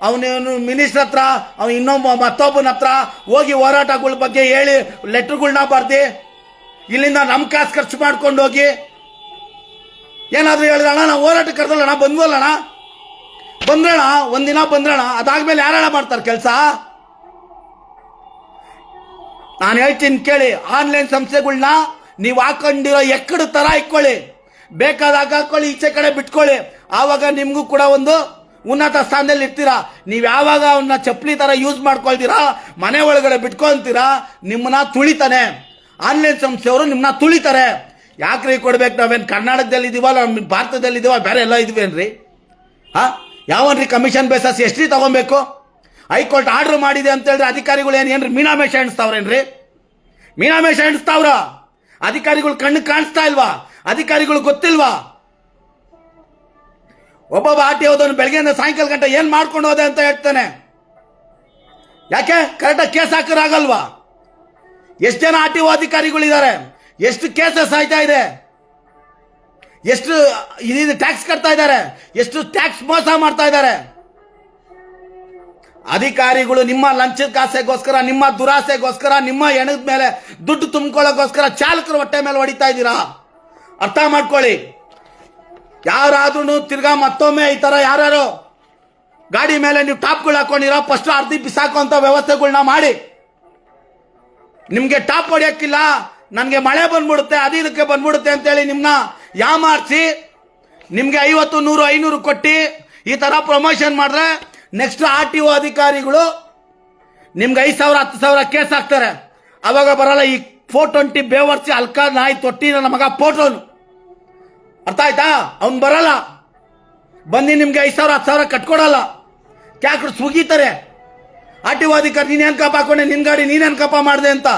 ಅವನ ಮಿನಿಸ್ಟರ್ ಹತ್ರ, ಅವನ ಇನ್ನೊಬ್ಬ ಮತ್ತೊಬ್ಬನ ಹತ್ರ ಹೋಗಿ ಹೋರಾಟಗಳ ಬಗ್ಗೆ ಹೇಳಿ ಲೆಟ್ರ್ಗಳ್ನ ಬರ್ದಿ, ಇಲ್ಲಿಂದ ನಮ್ಮ ಕಾಸು ಖರ್ಚು ಮಾಡ್ಕೊಂಡು ಹೋಗಿ. ಏನಾದರೂ ಹೇಳಿದಣ ನಾವು ಹೋರಾಟಕ್ಕೆ ಕರೆದಲ್ಲಣ್ಣ ಬಂದ್ವಲ್ಲಣ್ಣ ಬಂದ್ರಣ ಒಂದಿನ ಬಂದ್ರಣ ಅದಾದ್ಮೇಲೆ ಯಾರಣ ಮಾಡ್ತಾರೆ ಕೆಲಸ? ನಾನು ಹೇಳ್ತೀನಿ ಕೇಳಿ, ಆನ್ಲೈನ್ ಸಂಸ್ಥೆಗಳ್ನ ನೀವು ಹಾಕೊಂಡಿರೋ ಎಕ್ಕಡು ತರ ಇಕ್ಕೊಳ್ಳಿ ಬೇಕಾದಾಗ ಹಾಕೊಳ್ಳಿ, ಈಚೆ ಕಡೆ ಬಿಟ್ಕೊಳ್ಳಿ. ಆವಾಗ ನಿಮಗೂ ಕೂಡ ಒಂದು ಉನ್ನತ ಸ್ಥಾನದಲ್ಲಿ ಇರ್ತೀರಾ? ನೀವು ಯಾವಾಗ ಅವನ್ನ ಚಪ್ಪಲಿ ತರ ಯೂಸ್ ಮಾಡ್ಕೊಳ್ತೀರಾ? ಮನೆ ಒಳಗಡೆ ಬಿಟ್ಕೊಂತೀರಾ? ನಿಮ್ಮನ್ನ ತುಳಿತಾನೆ. ಆನ್ಲೈನ್ ಸಂಸ್ಥೆಯವರು ನಿಮ್ಮನ್ನ ತುಳಿತಾರೆ. ಯಾಕ್ರಿ ಕೊಡ್ಬೇಕು ನಾವೇನು ಕರ್ನಾಟಕದಲ್ಲಿ ಇದೀವ ನಮ್ಮ ಭಾರತದಲ್ಲಿ ಇದೀವ? ಬೇರೆ ಎಲ್ಲ ಇದೀವೇನ್ರಿ? ಹಾ? ಯಾವನ್ರಿ ಕಮಿಷನ್ ಬೇಸಸ್ ಎಷ್ಟ್ರಿ ತಗೊಬೇಕು? ಹೈಕೋರ್ಟ್ ಆರ್ಡರ್ ಮಾಡಿದೆ ಅಂತ ಹೇಳಿದ್ರೆ ಅಧಿಕಾರಿಗಳು ಏನು ಏನ್ರಿ ಮೀನಾಮೇಷ ಎಣಿಸ್ತಾವ್ರೇನ್ರಿ? ಮೀನಾಮೇಷ ಎಣಿಸ್ತಾವ್ರ? ಅಧಿಕಾರಿಗಳು ಕಣ್ಣು ಕಾಣಿಸ್ತಾ ಇಲ್ವಾ? ಅಧಿಕಾರಿಗಳು ಗೊತ್ತಿಲ್ವಾ? ಒಬ್ಬೊಬ್ಬ ಆಟಿ ಹೋದವನು ಬೆಳಗ್ಗೆಯಿಂದ ಸಾಯಂಕಾಲ ಗಂಟೆ ಏನ್ ಮಾಡ್ಕೊಂಡು ಹೋದೆ ಅಂತ ಹೇಳ್ತಾನೆ. ಯಾಕೆ? ಕರೆಕ್ಟಾಗಿ ಕೇಸ್ ಹಾಕರಾಗಲ್ವಾ? ಎಷ್ಟು ಜನ ಆರ್ ಟಿ ಒ ಅಧಿಕಾರಿಗಳಿದ್ದಾರೆ? ಎಷ್ಟು ಕೇಸಸ್ ಆಯ್ತಾ ಇದೆ? ಎಷ್ಟು ಇದು ಟ್ಯಾಕ್ಸ್ ಕಟ್ತಾ ಇದ್ದಾರೆ? ಎಷ್ಟು ಟ್ಯಾಕ್ಸ್ ಮೋಸ ಮಾಡ್ತಾ ಇದ್ದಾರೆ? ಅಧಿಕಾರಿಗಳು ನಿಮ್ಮ ಲಂಚದ ಕಾಸೆಗೋಸ್ಕರ, ನಿಮ್ಮ ದುರಾಸೆಗೋಸ್ಕರ, ನಿಮ್ಮ ಹೆಣದ ಮೇಲೆ ದುಡ್ಡು ತುಂಬಿಕೊಳ್ಳೋಕೋಸ್ಕರ ಚಾಲಕರು ಹೊಟ್ಟೆ ಮೇಲೆ ಹೊಡಿತಾ ಇದ್ದೀರಾ? ಅರ್ಥ ಮಾಡ್ಕೊಳ್ಳಿ. ಯಾರಾದ್ರೂ ತಿರ್ಗಾ ಮತ್ತೊಮ್ಮೆ ಈ ತರ ಯಾರು ಗಾಡಿ ಮೇಲೆ ನೀವು ಟಾಪ್ಗಳು ಹಾಕೊಂಡಿರೋ, ಫಸ್ಟ್ ಅರ್ಧಿ ಬಿಸಾಕುವಂತ ವ್ಯವಸ್ಥೆಗಳನ್ನ ಮಾಡಿ. ನಿಮಗೆ ಟಾಪ್ ಹೊಡೆಯೋಕ್ಕಿಲ್ಲ, ನನಗೆ ಮಳೆ ಬಂದ್ಬಿಡುತ್ತೆ, ಅದು ಇದಕ್ಕೆ ಬಂದ್ಬಿಡುತ್ತೆ ಅಂತೇಳಿ ನಿಮ್ಮನ್ನ ಯಾಮಾರಿಸಿ, ನಿಮಗೆ ಐವತ್ತು, ನೂರು, ಐನೂರು ಕೊಟ್ಟು ಈ ತರ ಪ್ರಮೋಷನ್ ಮಾಡಿದ್ರೆ ನೆಕ್ಸ್ಟ್ ಆರ್ ಟಿ ಒ ಅಧಿಕಾರಿಗಳು ನಿಮ್ಗೆ ಐದು ಸಾವಿರ, ಹತ್ತು ಸಾವಿರ ಕೇಸ್ ಹಾಕ್ತಾರೆ. ಅವಾಗ ಬರಲ್ಲ, ಈ ಫೋರ್ ಟ್ವೆಂಟಿ ಬೇವರ್ಸಿ ಅಲ್ಕ ನಾಯಿ ತೊಟ್ಟಿ ನನ್ನ ಮಗ ಫೋಟೋನು. ಅರ್ಥ ಆಯ್ತಾ? ಅವ್ನು ಬರಲ್ಲ. ಬಂದು ನಿಮ್ಗೆ ಐದು ಸಾವಿರ, ಹತ್ತು ಸಾವಿರ ಕಟ್ಕೊಡಲ್ಲ. ಕ್ಯಾಕ್ರು ಸುಗೀತಾರೆ. ಆರ್ ಟಿ ಒ ಅಧಿಕಾರಿ ನೀನೇನು ಕಪ್ಪ ಹಾಕೊಂಡೆ? ನಿನ್ ಗಾಡಿ ನೀನೇನು ಕಪ್ಪ ಮಾಡಿದೆ ಅಂತ.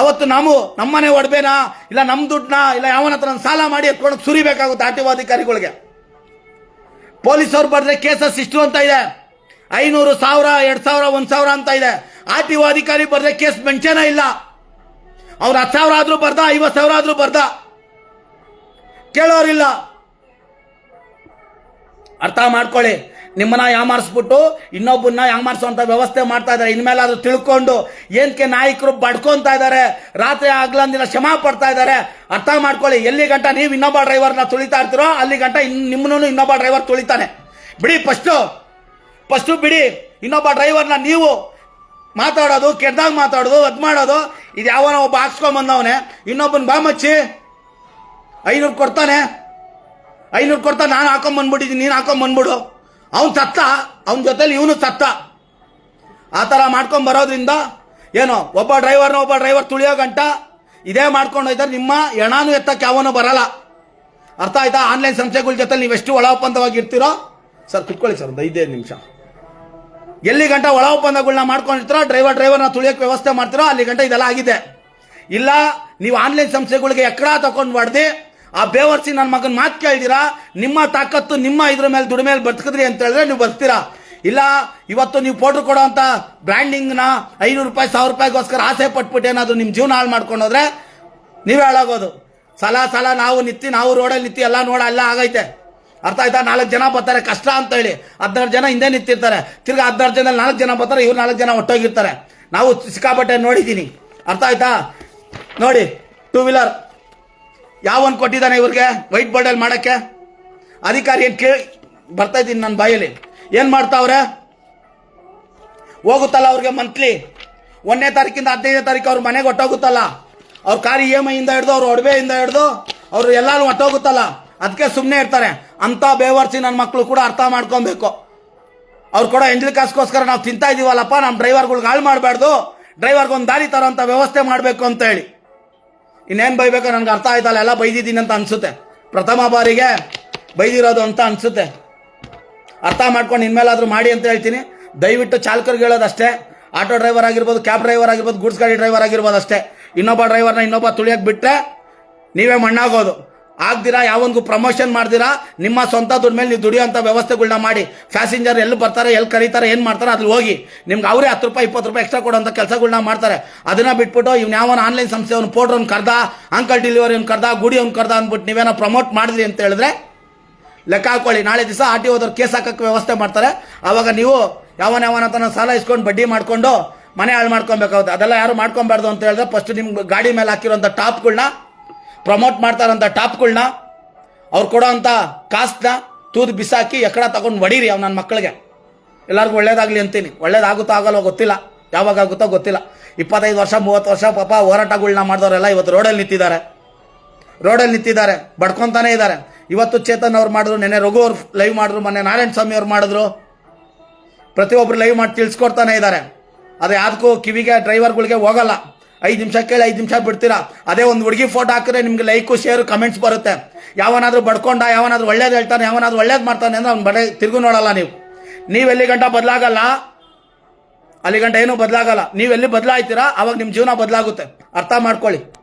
ಅವತ್ತು ನಾವು ನಮ್ಮನೆ ಒಡಬೇನಾ? ಇಲ್ಲ ನಮ್ಮ ದುಡ್ಡನ್ನ, ಇಲ್ಲ ಯಾವನ ಹತ್ರ ಸಾಲ ಮಾಡಿ ಎತ್ಕೊಂಡು ಸುರಿಬೇಕಾಗುತ್ತೆ ಆರ್ ಟಿ ಒ ಅಧಿಕಾರಿಗಳಿಗೆ. ಪೊಲೀಸವ್ರು ಬರೆದ್ರೆ ಕೇಸಸ್ ಇಷ್ಟು ಅಂತ ಇದೆ. ಐನೂರು ಸಾವಿರ, ಎರಡು ಸಾವಿರ, ಒಂದು ಸಾವಿರ ಅಂತ ಇದೆ. ಆರ್ ಟಿ ಅಧಿಕಾರಿ ಬರ್ದೆ ಕೇಸ್ ಮೆಂಚನ ಇಲ್ಲ. ಅವ್ರು ಹತ್ತು ಸಾವಿರ ಆದ್ರೂ ಬರ್ದ, ಐವತ್ತು ಸಾವಿರ ಆದ್ರೂ ಬರ್ದ. ಕೇಳೋರಿಲ್ಲ. ಅರ್ಥ ಮಾಡ್ಕೊಳ್ಳಿ. ನಿಮ್ಮನ್ನ ಯಾಮಾರಿಸ್ಬಿಟ್ಟು ಇನ್ನೊಬ್ಬನ್ನ ಯಾಮಾರಿಸುವಂಥ ವ್ಯವಸ್ಥೆ ಮಾಡ್ತಾ ಇದ್ದಾರೆ ಇನ್ಮೇಲೆ ಅದು ತಿಳ್ಕೊಂಡು ಏನಕ್ಕೆ ನಾಯಕರು ಬಡ್ಕೊತಾ ಇದ್ದಾರೆ ರಾತ್ರಿ ಆಗ್ಲಂದಿನ ಶ್ರಮ ಪಡ್ತಾ ಇದ್ದಾರೆ ಅರ್ಥ ಮಾಡ್ಕೊಳ್ಳಿ. ಎಲ್ಲಿ ಗಂಟ ನೀವು ಇನ್ನೊಬ್ಬ ಡ್ರೈವರ್ನ ತುಳಿತಾ ಇರ್ತೀರೋ, ಅಲ್ಲಿ ಗಂಟ ಇನ್ ನಿಮ್ಮನ್ನು ಇನ್ನೊಬ್ಬ ಡ್ರೈವರ್ ತುಳಿತಾನೆ. ಬಿಡಿ ಫಸ್ಟು ಫಸ್ಟು ಬಿಡಿ, ಇನ್ನೊಬ್ಬ ಡ್ರೈವರ್ನ ನೀವು ಮಾತಾಡೋದು ಕೆಟ್ಟದಾಗ ಮಾತಾಡೋದು, ಅದು ಮಾಡೋದು, ಇದು ಯಾವನ ಒಬ್ಬ ಹಾಕ್ಸ್ಕೊಂಬಂದವನೆ ಇನ್ನೊಬ್ಬನ ಬಾಮಚ್ಚಿ ಐನೂರು ಕೊಡ್ತಾನೆ. ಐನೂರು ಕೊಡ್ತಾ ನಾನು ಹಾಕೊಂಬಂದ್ಬಿಟ್ಟಿದ್ದೀನಿ ನೀನು ಹಾಕೊಂಬಂದ್ಬಿಡು ಅವ್ನು ಸತ್ತ, ಅವನ ಜೊತೇಲಿ ಇವನು ಸತ್ತ. ಆ ಥರ ಮಾಡ್ಕೊಂಡ್ ಬರೋದ್ರಿಂದ ಏನು, ಒಬ್ಬ ಡ್ರೈವರ್ನ ಒಬ್ಬ ಡ್ರೈವರ್ ತುಳಿಯೋ ಗಂಟ ಇದೇ ಮಾಡ್ಕೊಂಡು ಹೋಯ್ತಾರೆ, ನಿಮ್ಮ ಹೆಣಾನು ಎತ್ತಕ್ಕೆ ಯಾವನು ಬರಲ್ಲ. ಅರ್ಥ ಆಯ್ತಾ? ಆನ್ಲೈನ್ ಸಂಸ್ಥೆಗಳ ಜೊತೆ ನೀವು ಎಷ್ಟು ಒಳ ಇರ್ತೀರೋ ಸರ್, ಕುತ್ಕೊಳ್ಳಿ ಸರ್, ಒಂದು ಐದೇ ನಿಮಿಷ. ಎಲ್ಲಿ ಗಂಟ ಒಳ ಒಪ್ಪಂದಗಳನ್ನ ಮಾಡ್ಕೊಂಡಿರ್ತೀರೋ ಡ್ರೈವರ್ ಡ್ರೈವರ್ನ ತುಳಿಯೋಕೆ ವ್ಯವಸ್ಥೆ ಮಾಡ್ತೀರೋ, ಅಲ್ಲಿ ಗಂಟ ಇದೆಲ್ಲ ಆಗಿದೆ. ಇಲ್ಲ, ನೀವು ಆನ್ಲೈನ್ ಸಂಸ್ಥೆಗಳಿಗೆ ಎಕ್ಕಡ ತಗೊಂಡು ಹೊಡೆದು, ಆ ಬೇವರ್ಸಿ ನನ್ನ ಮಗನ ಮಾತು ಕೇಳ್ದಿರಾ, ನಿಮ್ಮ ತಾಕತ್ತು ನಿಮ್ಮ ಇದ್ರ ಮೇಲೆ ದುಡಿಮೆ ಮೇಲೆ ಬದುಕಿದ್ರಿ ಅಂತ ಹೇಳಿದ್ರೆ ನೀವು ಬರ್ತೀರಾ ಇಲ್ಲ, ಇವತ್ತು ನೀವು ಪೌಡ್ರ್ ಕೊಡೋ ಅಂತ ಬ್ರ್ಯಾಂಡಿಂಗ್ನ ಐನೂರು ರೂಪಾಯಿ, ಸಾವಿರ ರೂಪಾಯಿಗೋಸ್ಕರ ಆಸೆ ಪಟ್ಬಿಟ್ಟು ಏನಾದರೂ ನಿಮ್ಮ ಜೀವನ ಹಾಳು ಮಾಡ್ಕೊಂಡೋದ್ರೆ ನೀವೇ ಹಾಳಾಗೋದು. ಸಲ ಸಲ, ನಾವು ನಿತ್ತಿ, ನಾವು ರೋಡಲ್ಲಿ ನಿತ್ತಿ ಎಲ್ಲ ನೋಡ ಎಲ್ಲ ಆಗೈತೆ. ಅರ್ಥ ಆಯ್ತಾ? ನಾಲ್ಕು ಜನ ಬರ್ತಾರೆ, ಕಷ್ಟ ಅಂತ ಹೇಳಿ. ಹದಿನಾರು ಜನ ಹಿಂದೆ ನಿಂತಿರ್ತಾರೆ. ತಿರ್ಗಿ ಹದಿನಾರು ಜನ ನಾಲ್ಕು ಜನ ಬರ್ತಾರೆ, ಇವ್ರು ನಾಲ್ಕು ಜನ ಒಟ್ಟೋಗಿರ್ತಾರೆ. ನಾವು ಸಿಕ್ಕಾಪಟ್ಟೆ ನೋಡಿದ್ದೀನಿ ಅರ್ಥ ಆಯ್ತಾ? ನೋಡಿ ಟೂ ವೀಲರ್ ಯಾವನ್ ಕೊಟ್ಟಿದ್ದಾನೆ ಇವ್ರಿಗೆ? ವೈಟ್ ಬೋರ್ಡಲ್ಲಿ ಮಾಡೋಕ್ಕೆ? ಅಧಿಕಾರಿ ಏನು ಕೇಳಿ, ಬರ್ತಾ ಇದ್ದೀನಿ ನನ್ನ ಬಾಯಲ್ಲಿ. ಏನು ಮಾಡ್ತಾವ್ರೆ ಹೋಗುತ್ತಲ್ಲ ಅವ್ರಿಗೆ ಮಂತ್ಲಿ ಒಂದನೇ ತಾರೀಕಿಂದ ಹದಿನೈದನೇ ತಾರೀಕು ಅವ್ರ ಮನೆಗೆ ಹೊಟ್ಟೋಗುತ್ತಲ್ಲ ಅವ್ರ ಕಾರ್ ಇ ಎಂ ಐಯಿಂದ ಹಿಡ್ದು, ಅವ್ರ ಒಡವೆಯಿಂದ ಹಿಡ್ದು, ಅವರು ಎಲ್ಲರೂ ಹೊಟ್ಟೋಗುತ್ತಲ್ಲ ಅದಕ್ಕೆ ಸುಮ್ಮನೆ ಇರ್ತಾರೆ. ಅಂಥ ಬೇವರ್ಸಿ ನನ್ನ ಮಕ್ಕಳು ಕೂಡ ಅರ್ಥ ಮಾಡ್ಕೊಬೇಕು. ಅವ್ರು ಕೂಡ ಎಂಜಲ್ ಕಾಸ್ಗೋಸ್ಕರ ನಾವು ತಿಂತಾ ಇದೀವಲ್ಲಪ್ಪ ನಮ್ಮ ಡ್ರೈವರ್ಗಳ್ಗೆ ಹಾಳು ಮಾಡಬಾರ್ದು ಡ್ರೈವರ್ಗೊಂದು ದಾರಿ ತರೋಂಥ ವ್ಯವಸ್ಥೆ ಮಾಡಬೇಕು ಅಂತ ಹೇಳಿ. ಇನ್ನೇನು ಬೈಬೇಕು ನನಗೆ ಅರ್ಥ ಆಯ್ತಲ್ಲ, ಎಲ್ಲ ಬೈದಿದ್ದೀನಿ ಅಂತ ಅನಿಸುತ್ತೆ. ಪ್ರಥಮ ಬಾರಿಗೆ ಬೈದಿರೋದು ಅಂತ ಅನಿಸುತ್ತೆ. ಅರ್ಥ ಮಾಡ್ಕೊಂಡು ಇನ್ಮೇಲಾದರೂ ಮಾಡಿ ಅಂತ ಹೇಳ್ತೀನಿ. ದಯವಿಟ್ಟು ಚಾಲಕರಿಗೆ ಹೇಳೋದಷ್ಟೇ ಆಟೋ ಡ್ರೈವರ್ ಆಗಿರ್ಬೋದು, ಕ್ಯಾಬ್ ಡ್ರೈವರ್ ಆಗಿರ್ಬೋದು, ಗೂಡ್ಸ್ ಗಾಡಿ ಡ್ರೈವರ್ ಆಗಿರ್ಬೋದು ಅಷ್ಟೇ. ಇನ್ನೊಬ್ಬ ಡ್ರೈವರ್ನ ಇನ್ನೊಬ್ಬ ತುಳಿಯಕ್ಕೆ ಬಿಟ್ಟರೆ ನೀವೇ ಮಣ್ಣಾಗೋದು. ಆಗ್ದಿರಾ? ಯಾವೊಂದು ಪ್ರಮೋಷನ್ ಮಾಡ್ದಿರಾ? ನಿಮ್ಮ ಸ್ವಂತ ದುಡ್ಡು ಮೇಲೆ ನೀವು ದುಡಿಯೋಂಥ ವ್ಯವಸ್ಥೆಗಳನ್ನ ಮಾಡಿ. ಪ್ಯಾಸೆಂಜರ್ ಎಲ್ಲಿ ಬರ್ತಾರೆ, ಎಲ್ಲಿ ಕರೀತಾರೆ, ಏನು ಮಾಡ್ತಾರೆ ಅದ್ರಲ್ಲಿ ಹೋಗಿ. ನಿಮ್ಗೆ ಅವರೇ ಹತ್ತು ರೂಪಾಯಿ, ಇಪ್ಪತ್ತು ರೂಪಾಯಿ ಎಕ್ಸ್ಟ್ರಾ ಕೊಡೋಂಥ ಕೆಲಸಗಳನ್ನ ಮಾಡ್ತಾರೆ. ಅದನ್ನ ಬಿಟ್ಬಿಟ್ಟು ಇವ್ನು ಯಾವನ ಆನ್ಲೈನ್ ಸಂಸ್ಥೆ ಅವ್ನು ಪೋಡ್ರವ್ನು ಕರ್ದ ಅಂಕಲ್ ಡೆಲಿವರಿ ಅವ್ನು ಕರ್ದ, ಗುಡಿ ಅವ್ನು ಕರ್ದ ಅಂದ್ಬಿಟ್ಟು ನೀವೇನೋ ಪ್ರಮೋಟ್ ಮಾಡಿದ್ರಿ ಅಂತ ಹೇಳಿದ್ರೆ ಲೆಕ್ಕ ಹಾಕೊಳ್ಳಿ. ನಾಳೆ ದಿವಸ ಆರ್ ಟಿ ಓದವ್ರು ಕೇಸ್ ಹಾಕಕ್ಕೆ ವ್ಯವಸ್ಥೆ ಮಾಡ್ತಾರೆ. ಆವಾಗ ನೀವು ಯಾವನ ಯಾವನ ತನ್ನ ಸಾಲ ಇಸ್ಕೊಂಡು ಬಡ್ಡಿ ಮಾಡಿಕೊಂಡು ಮನೆ ಹಾಳು ಮಾಡ್ಕೊಬೇಕಾಗುತ್ತೆ ಅದೆಲ್ಲ ಯಾರು ಮಾಡ್ಕೊಬಾರ್ದು ಅಂತ ಹೇಳಿದ್ರೆ ಫಸ್ಟ್ ನಿಮ್ಗೆ ಗಾಡಿ ಮೇಲೆ ಹಾಕಿರೋಂಥ ಟಾಪ್ಗಳನ್ನ ಪ್ರಮೋಟ್ ಮಾಡ್ತಾರಂಥ ಟಾಪ್ಗಳನ್ನ ಅವ್ರು ಕೊಡೋಂಥ ಕಾಸನ್ನ ತೂದು ಬಿಸಾಕಿ ಎಕಡ ತಗೊಂಡು ಹೊಡೀರಿ ಅವ್ನ ನನ್ನ ಮಕ್ಕಳಿಗೆ ಎಲ್ಲರಿಗೂ ಒಳ್ಳೇದಾಗಲಿ ಅಂತೀನಿ. ಒಳ್ಳೇದಾಗುತ್ತೋ ಆಗಲ್ಲೋ ಗೊತ್ತಿಲ್ಲ. ಯಾವಾಗ ಆಗುತ್ತೋ ಗೊತ್ತಿಲ್ಲ. ಇಪ್ಪತ್ತೈದು ವರ್ಷ, ಮೂವತ್ತು ವರ್ಷ ಪಾಪ ಹೋರಾಟಗಳನ್ನ ಮಾಡಿದವರೆಲ್ಲ ಇವತ್ತು ರೋಡಲ್ಲಿ ನಿಂತಿದ್ದಾರೆ. ರೋಡಲ್ಲಿ ನಿಂತಿದ್ದಾರೆ. ಬಡ್ಕೊಂತಾನೆ ಇದ್ದಾರೆ. ಇವತ್ತು ಚೇತನ್ ಅವ್ರು ಮಾಡಿದ್ರು, ನೆನ್ನೆ ರಘು ಅವ್ರು ಲೈವ್ ಮಾಡಿದ್ರು, ಮೊನ್ನೆ ನಾರಾಯಣ ಸ್ವಾಮಿ ಅವ್ರು ಮಾಡಿದ್ರು. ಪ್ರತಿಯೊಬ್ಬರು ಲೈವ್ ಮಾಡಿ ತಿಳಿಸ್ಕೊಡ್ತಾನೆ ಇದ್ದಾರೆ. ಅದು ಯಾವ್ದಕ್ಕೂ ಕಿವಿಗೆ ಡ್ರೈವರ್ಗಳಿಗೆ ಹೋಗಲ್ಲ. ಐದು ನಿಮಿಷ ಕೇಳಿ ಐದು ನಿಮಿಷ ಬಿಡ್ತೀರಾ? ಅದೇ ಒಂದು ಹುಡುಗಿ ಫೋಟೋ ಹಾಕಿದ್ರೆ ನಿಮ್ಗೆ ಲೈಕು ಶೇರು ಕಮೆಂಟ್ಸ್ ಬರುತ್ತೆ. ಯಾವನಾದ್ರೂ ಬಡ್ಕೊಂಡ, ಯಾವನಾದ್ರೂ ಒಳ್ಳೇದು ಹೇಳ್ತಾನೆ, ಯಾವನಾದ್ರೂ ಒಳ್ಳೇದು ಮಾಡ್ತಾನೆ ಅಂದ್ರೆ ಅವ್ನು ಬಡ ತಿರುಗು ನೋಡಲ್ಲ ನೀವು. ನೀವು ಎಲ್ಲಿ ಗಂಟ ಬದಲಾಗಲ್ಲ? ಅಲ್ಲಿ ಗಂಟ ಏನೂ ಬದಲಾಗಲ್ಲ. ನೀವೆಲ್ಲಿ ಬದಲಾಯ್ತೀರಾ? ಅವಾಗ ನಿಮ್ಮ ಜೀವನ ಬದಲಾಗುತ್ತೆ. ಅರ್ಥ ಮಾಡ್ಕೊಳ್ಳಿ.